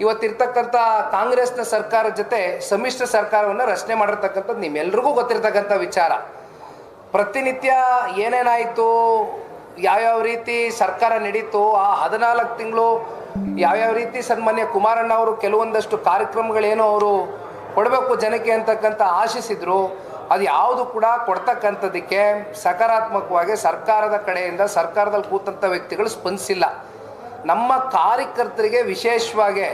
ಇವತ್ತಿರ್ತಕ್ಕಂಥ ಕಾಂಗ್ರೆಸ್ನ ಸರ್ಕಾರ ಜೊತೆ ಸಮ್ಮಿಶ್ರ ಸರ್ಕಾರವನ್ನು ರಚನೆ ಮಾಡಿರ್ತಕ್ಕಂಥದ್ದು ನಿಮ್ಮೆಲ್ರಿಗೂ ಗೊತ್ತಿರ್ತಕ್ಕಂಥ ವಿಚಾರ. ಪ್ರತಿನಿತ್ಯ ಏನೇನಾಯಿತು, ಯಾವ್ಯಾವ ರೀತಿ ಸರ್ಕಾರ ನಡೀತು, ಆ ಹದಿನಾಲ್ಕು ತಿಂಗಳು ಯಾವ್ಯಾವ ರೀತಿ ಸನ್ಮಾನ್ಯ ಕುಮಾರಣ್ಣ ಅವರು ಕೆಲವೊಂದಷ್ಟು ಕಾರ್ಯಕ್ರಮಗಳೇನು ಅವರು ಕೊಡಬೇಕು ಜನಕ್ಕೆ ಅಂತಕ್ಕಂಥ ಆಶಿಸಿದ್ರು, ಅದು ಯಾವುದು ಕೂಡ ಕೊಡ್ತಕ್ಕಂಥದ್ದಕ್ಕೆ ಸಕಾರಾತ್ಮಕವಾಗಿ ಸರ್ಕಾರದ ಕಡೆಯಿಂದ ಸರ್ಕಾರದಲ್ಲಿ ಕೂತಂಥ ವ್ಯಕ್ತಿಗಳು ಸ್ಪಂದಿಸಿಲ್ಲ. ನಮ್ಮ ಕಾರ್ಯಕರ್ತರಿಗೆ ವಿಶೇಷವಾಗಿ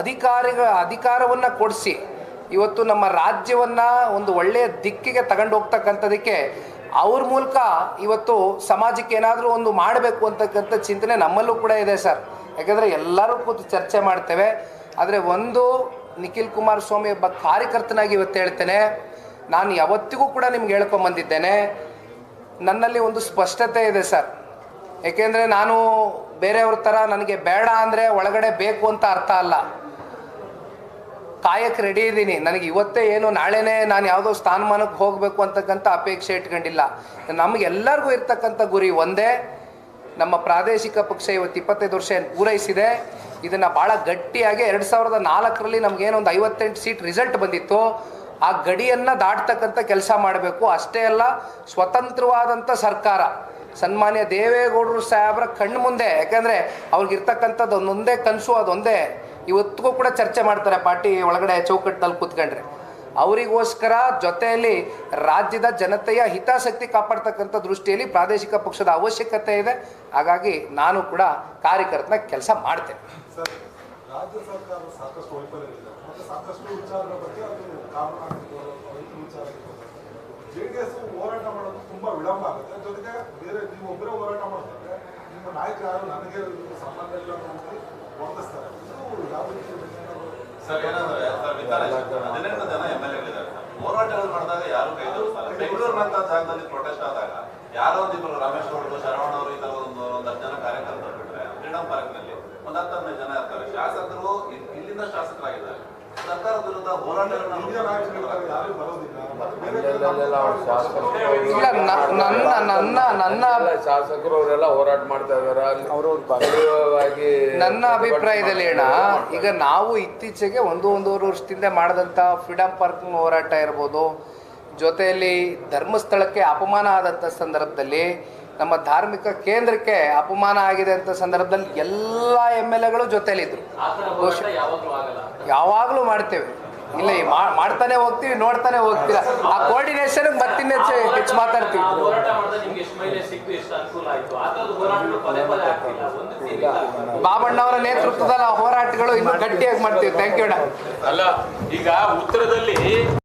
ಅಧಿಕಾರಿಗಳ ಅಧಿಕಾರವನ್ನು ಕೊಡಿಸಿ, ಇವತ್ತು ನಮ್ಮ ರಾಜ್ಯವನ್ನು ಒಂದು ಒಳ್ಳೆಯ ದಿಕ್ಕಿಗೆ ತಗೊಂಡು ಹೋಗ್ತಕ್ಕಂಥದಕ್ಕೆ ಅವ್ರ ಮೂಲಕ ಇವತ್ತು ಸಮಾಜಕ್ಕೆ ಏನಾದರೂ ಒಂದು ಮಾಡಬೇಕು ಅಂತಕ್ಕಂಥ ಚಿಂತನೆ ನಮ್ಮಲ್ಲೂ ಕೂಡ ಇದೆ ಸರ್. ಯಾಕಂದರೆ ಎಲ್ಲರೂ ಕೂತು ಚರ್ಚೆ ಮಾಡ್ತೇವೆ. ಆದರೆ ಒಂದು ನಿಖಿಲ್ ಕುಮಾರಸ್ವಾಮಿ ಒಬ್ಬ ಕಾರ್ಯಕರ್ತನಾಗಿ ಇವತ್ತು ಹೇಳ್ತೇನೆ. ನಾನು ಯಾವತ್ತಿಗೂ ಕೂಡ ನಿಮ್ಗೆ ಹೇಳ್ಕೊಂಬಂದಿದ್ದೇನೆ ನನ್ನಲ್ಲಿ ಒಂದು ಸ್ಪಷ್ಟತೆ ಇದೆ ಸರ್. ಏಕೆಂದರೆ ನಾನು ಬೇರೆಯವ್ರ ಥರ ನನಗೆ ಬೇಡ ಅಂದರೆ ಒಳಗಡೆ ಬೇಕು ಅಂತ ಅರ್ಥ ಅಲ್ಲ. ಕಾಯಕ್ಕೆ ರೆಡಿ ಇದ್ದೀನಿ. ನನಗೆ ಇವತ್ತೇ ಏನು, ನಾಳೆನೇ ನಾನು ಯಾವುದೋ ಸ್ಥಾನಮಾನಕ್ಕೆ ಹೋಗಬೇಕು ಅಂತಕ್ಕಂಥ ಅಪೇಕ್ಷೆ ಇಟ್ಕೊಂಡಿಲ್ಲ. ನಮಗೆಲ್ಲರಿಗೂ ಇರ್ತಕ್ಕಂಥ ಗುರಿ ಒಂದೇ. ನಮ್ಮ ಪ್ರಾದೇಶಿಕ ಪಕ್ಷ ಇವತ್ತು ಇಪ್ಪತ್ತೈದು ವರ್ಷ ಏನು ಪೂರೈಸಿದೆ. ಇದನ್ನು ಭಾಳ ಗಟ್ಟಿಯಾಗಿ ಎರಡು ಸಾವಿರದ ನಾಲ್ಕರಲ್ಲಿ ನಮಗೇನು ಒಂದು ಐವತ್ತೆಂಟು ಸೀಟ್ ರಿಸಲ್ಟ್ ಬಂದಿತ್ತು. ಆ ಗಡಿಯನ್ನು ದಾಟ್ತಕ್ಕಂಥ ಕೆಲಸ ಮಾಡಬೇಕು. ಅಷ್ಟೇ ಅಲ್ಲ, ಸ್ವತಂತ್ರವಾದಂಥ ಸರ್ಕಾರ, ಸನ್ಮಾನ್ಯ ದೇವೇಗೌಡರು ಸಾಹೇಬರ ಕಣ್ಣು ಮುಂದೆ, ಯಾಕೆಂದರೆ ಅವ್ರಿಗಿರ್ತಕ್ಕಂಥದ್ದು ಒಂದೊಂದೇ ಕನಸು, ಅದೊಂದೇ ಇವತ್ತಿಗೂ ಕೂಡ ಚರ್ಚೆ ಮಾಡ್ತಾರೆ ಪಾರ್ಟಿ ಒಳಗಡೆ ಚೌಕಟ್ಟಿನಲ್ಲಿ ಕೂತ್ಕೊಂಡ್ರೆ. ಅವರಿಗೋಸ್ಕರ ಜೊತೆಯಲ್ಲಿ ರಾಜ್ಯದ ಜನತೆಯ ಹಿತಾಸಕ್ತಿ ಕಾಪಾಡ್ತಕ್ಕಂಥ ದೃಷ್ಟಿಯಲ್ಲಿ ಪ್ರಾದೇಶಿಕ ಪಕ್ಷದ ಅವಶ್ಯಕತೆ ಇದೆ. ಹಾಗಾಗಿ ನಾನು ಕೂಡ ಕಾರ್ಯಕರ್ತನ ಕೆಲಸ ಮಾಡ್ತೇನೆ. ಸರ್ ರಾಜ್ಯ ಸರ್ಕಾರ ಸಾಕಷ್ಟು ವೈಫಲ್ಯವಿದೆ ಮತ್ತು ಸಾಕಷ್ಟು ವಿಚಾರಗಳ ಬಗ್ಗೆ ಅದು ಕಾನೂನು ಆಗಿರ್ಬೋದು ರೈತರ ವಿಚಾರ ಆಗಿರ್ಬೋದು. ಜೆ ಡಿ ಎಸ್ ಹೋರಾಟ ಮಾಡೋದು ತುಂಬಾ ವಿಳಂಬ ಆಗುತ್ತೆ. ಜೊತೆಗೆ ಬೇರೆ ನೀವು ಒಬ್ಬರೇ ಹೋರಾಟ ಮಾಡ್ತಾರೆ ನಿಮ್ಮ ನಾಯಕರು ಯಾರು ನನಗೆ ಸಂಬಂಧ ಇಲ್ಲ ಅಂತ ವರ್ತಿಸ್ತಾರೆ ಇದು ಯಾವ ಸರ್, ಏನಂದ್ರೆ ಸರ್ ವಿಚಾರ ಜನ ಎಂ ಎಲ್ ಎಗಳಿದ್ದಾರೆ. ಮಾಡಿದಾಗ ಯಾರು ಕೈ ಜಾಗದಲ್ಲಿ ಪ್ರೊಟೆಸ್ಟ್ ಆದಾಗ ಯಾರೋ ಒಂದಿಬ್ಬರು ರಮೇಶ್ ಗೌಡರು, ಶರವಣ ಅವರು ಈ ಒಂದು ಒಂದು ಹತ್ತು ಜನ ಕಾರ್ಯಕರ್ತರು ಬಿಟ್ಟರೆ ಫ್ರೀಡಂ ಪಾರ್ಕ್ ಹದಿನೈದು ಜನ ಇರ್ತಾರೆ. ಶಾಸಕರು ಇಲ್ಲಿಂದ ಶಾಸಕರಾಗಿದ್ದಾರೆ. ಸರ್ಕಾರದ ವಿರುದ್ಧ ಹೋರಾಟಗಳನ್ನ ಶಾಸಕರು ಅವರೆಲ್ಲ ಹೋರಾಟ ಮಾಡ್ತಾ ಇದಾರೆ ನನ್ನ ಅಭಿಪ್ರಾಯದಲ್ಲಿ ಅಣ್ಣ ಈಗ ನಾವು ಇತ್ತೀಚೆಗೆ ಒಂದು ಒಂದೂವರೆ ವರ್ಷದಿಂದ ಮಾಡಿದಂಥ ಫ್ರೀಡಮ್ ಪಾರ್ಕ್ ಹೋರಾಟ ಇರ್ಬೋದು. ಜೊತೆಯಲ್ಲಿ ಧರ್ಮಸ್ಥಳಕ್ಕೆ ಅಪಮಾನ ಆದಂಥ ಸಂದರ್ಭದಲ್ಲಿ ನಮ್ಮ ಧಾರ್ಮಿಕ ಕೇಂದ್ರಕ್ಕೆ ಅಪಮಾನ ಆಗಿದೆ ಅಂತ ಸಂದರ್ಭದಲ್ಲಿ ಎಲ್ಲ ಎಂ ಎಲ್ ಎಗಳು ಜೊತೆಯಲ್ಲಿದ್ರು. ಯಾವಾಗಲೂ ಆಗಲ್ಲ. ಯಾವಾಗಲೂ ಮಾಡ್ತೇವೆ. ಇಲ್ಲ ಈ ಮಾ- ಮಾಡ್ತಾನೆ ಹೋಗ್ತೀವಿ ನೋಡ್ತಾನೆ ಹೋಗ್ತೀರಾ? ಆ ಕೋರ್ಡಿನೇಷನ್ ಮತ್ತಿನ್ನ ಹೆಚ್ಚು ಮಾತಾಡ್ತೀವಿ. ಬಾಬಣ್ಣವರ ನೇತೃತ್ವದಲ್ಲಿ ಆ ಹೋರಾಟಗಳು ಇನ್ನೂ ಗಟ್ಟಿಯಾಗಿ ಮಾಡ್ತೀವಿ. ಥ್ಯಾಂಕ್ ಯು ಅಣ್ಣ. ಅಲ್ಲ ಈಗ ಉತ್ತರದಲ್ಲಿ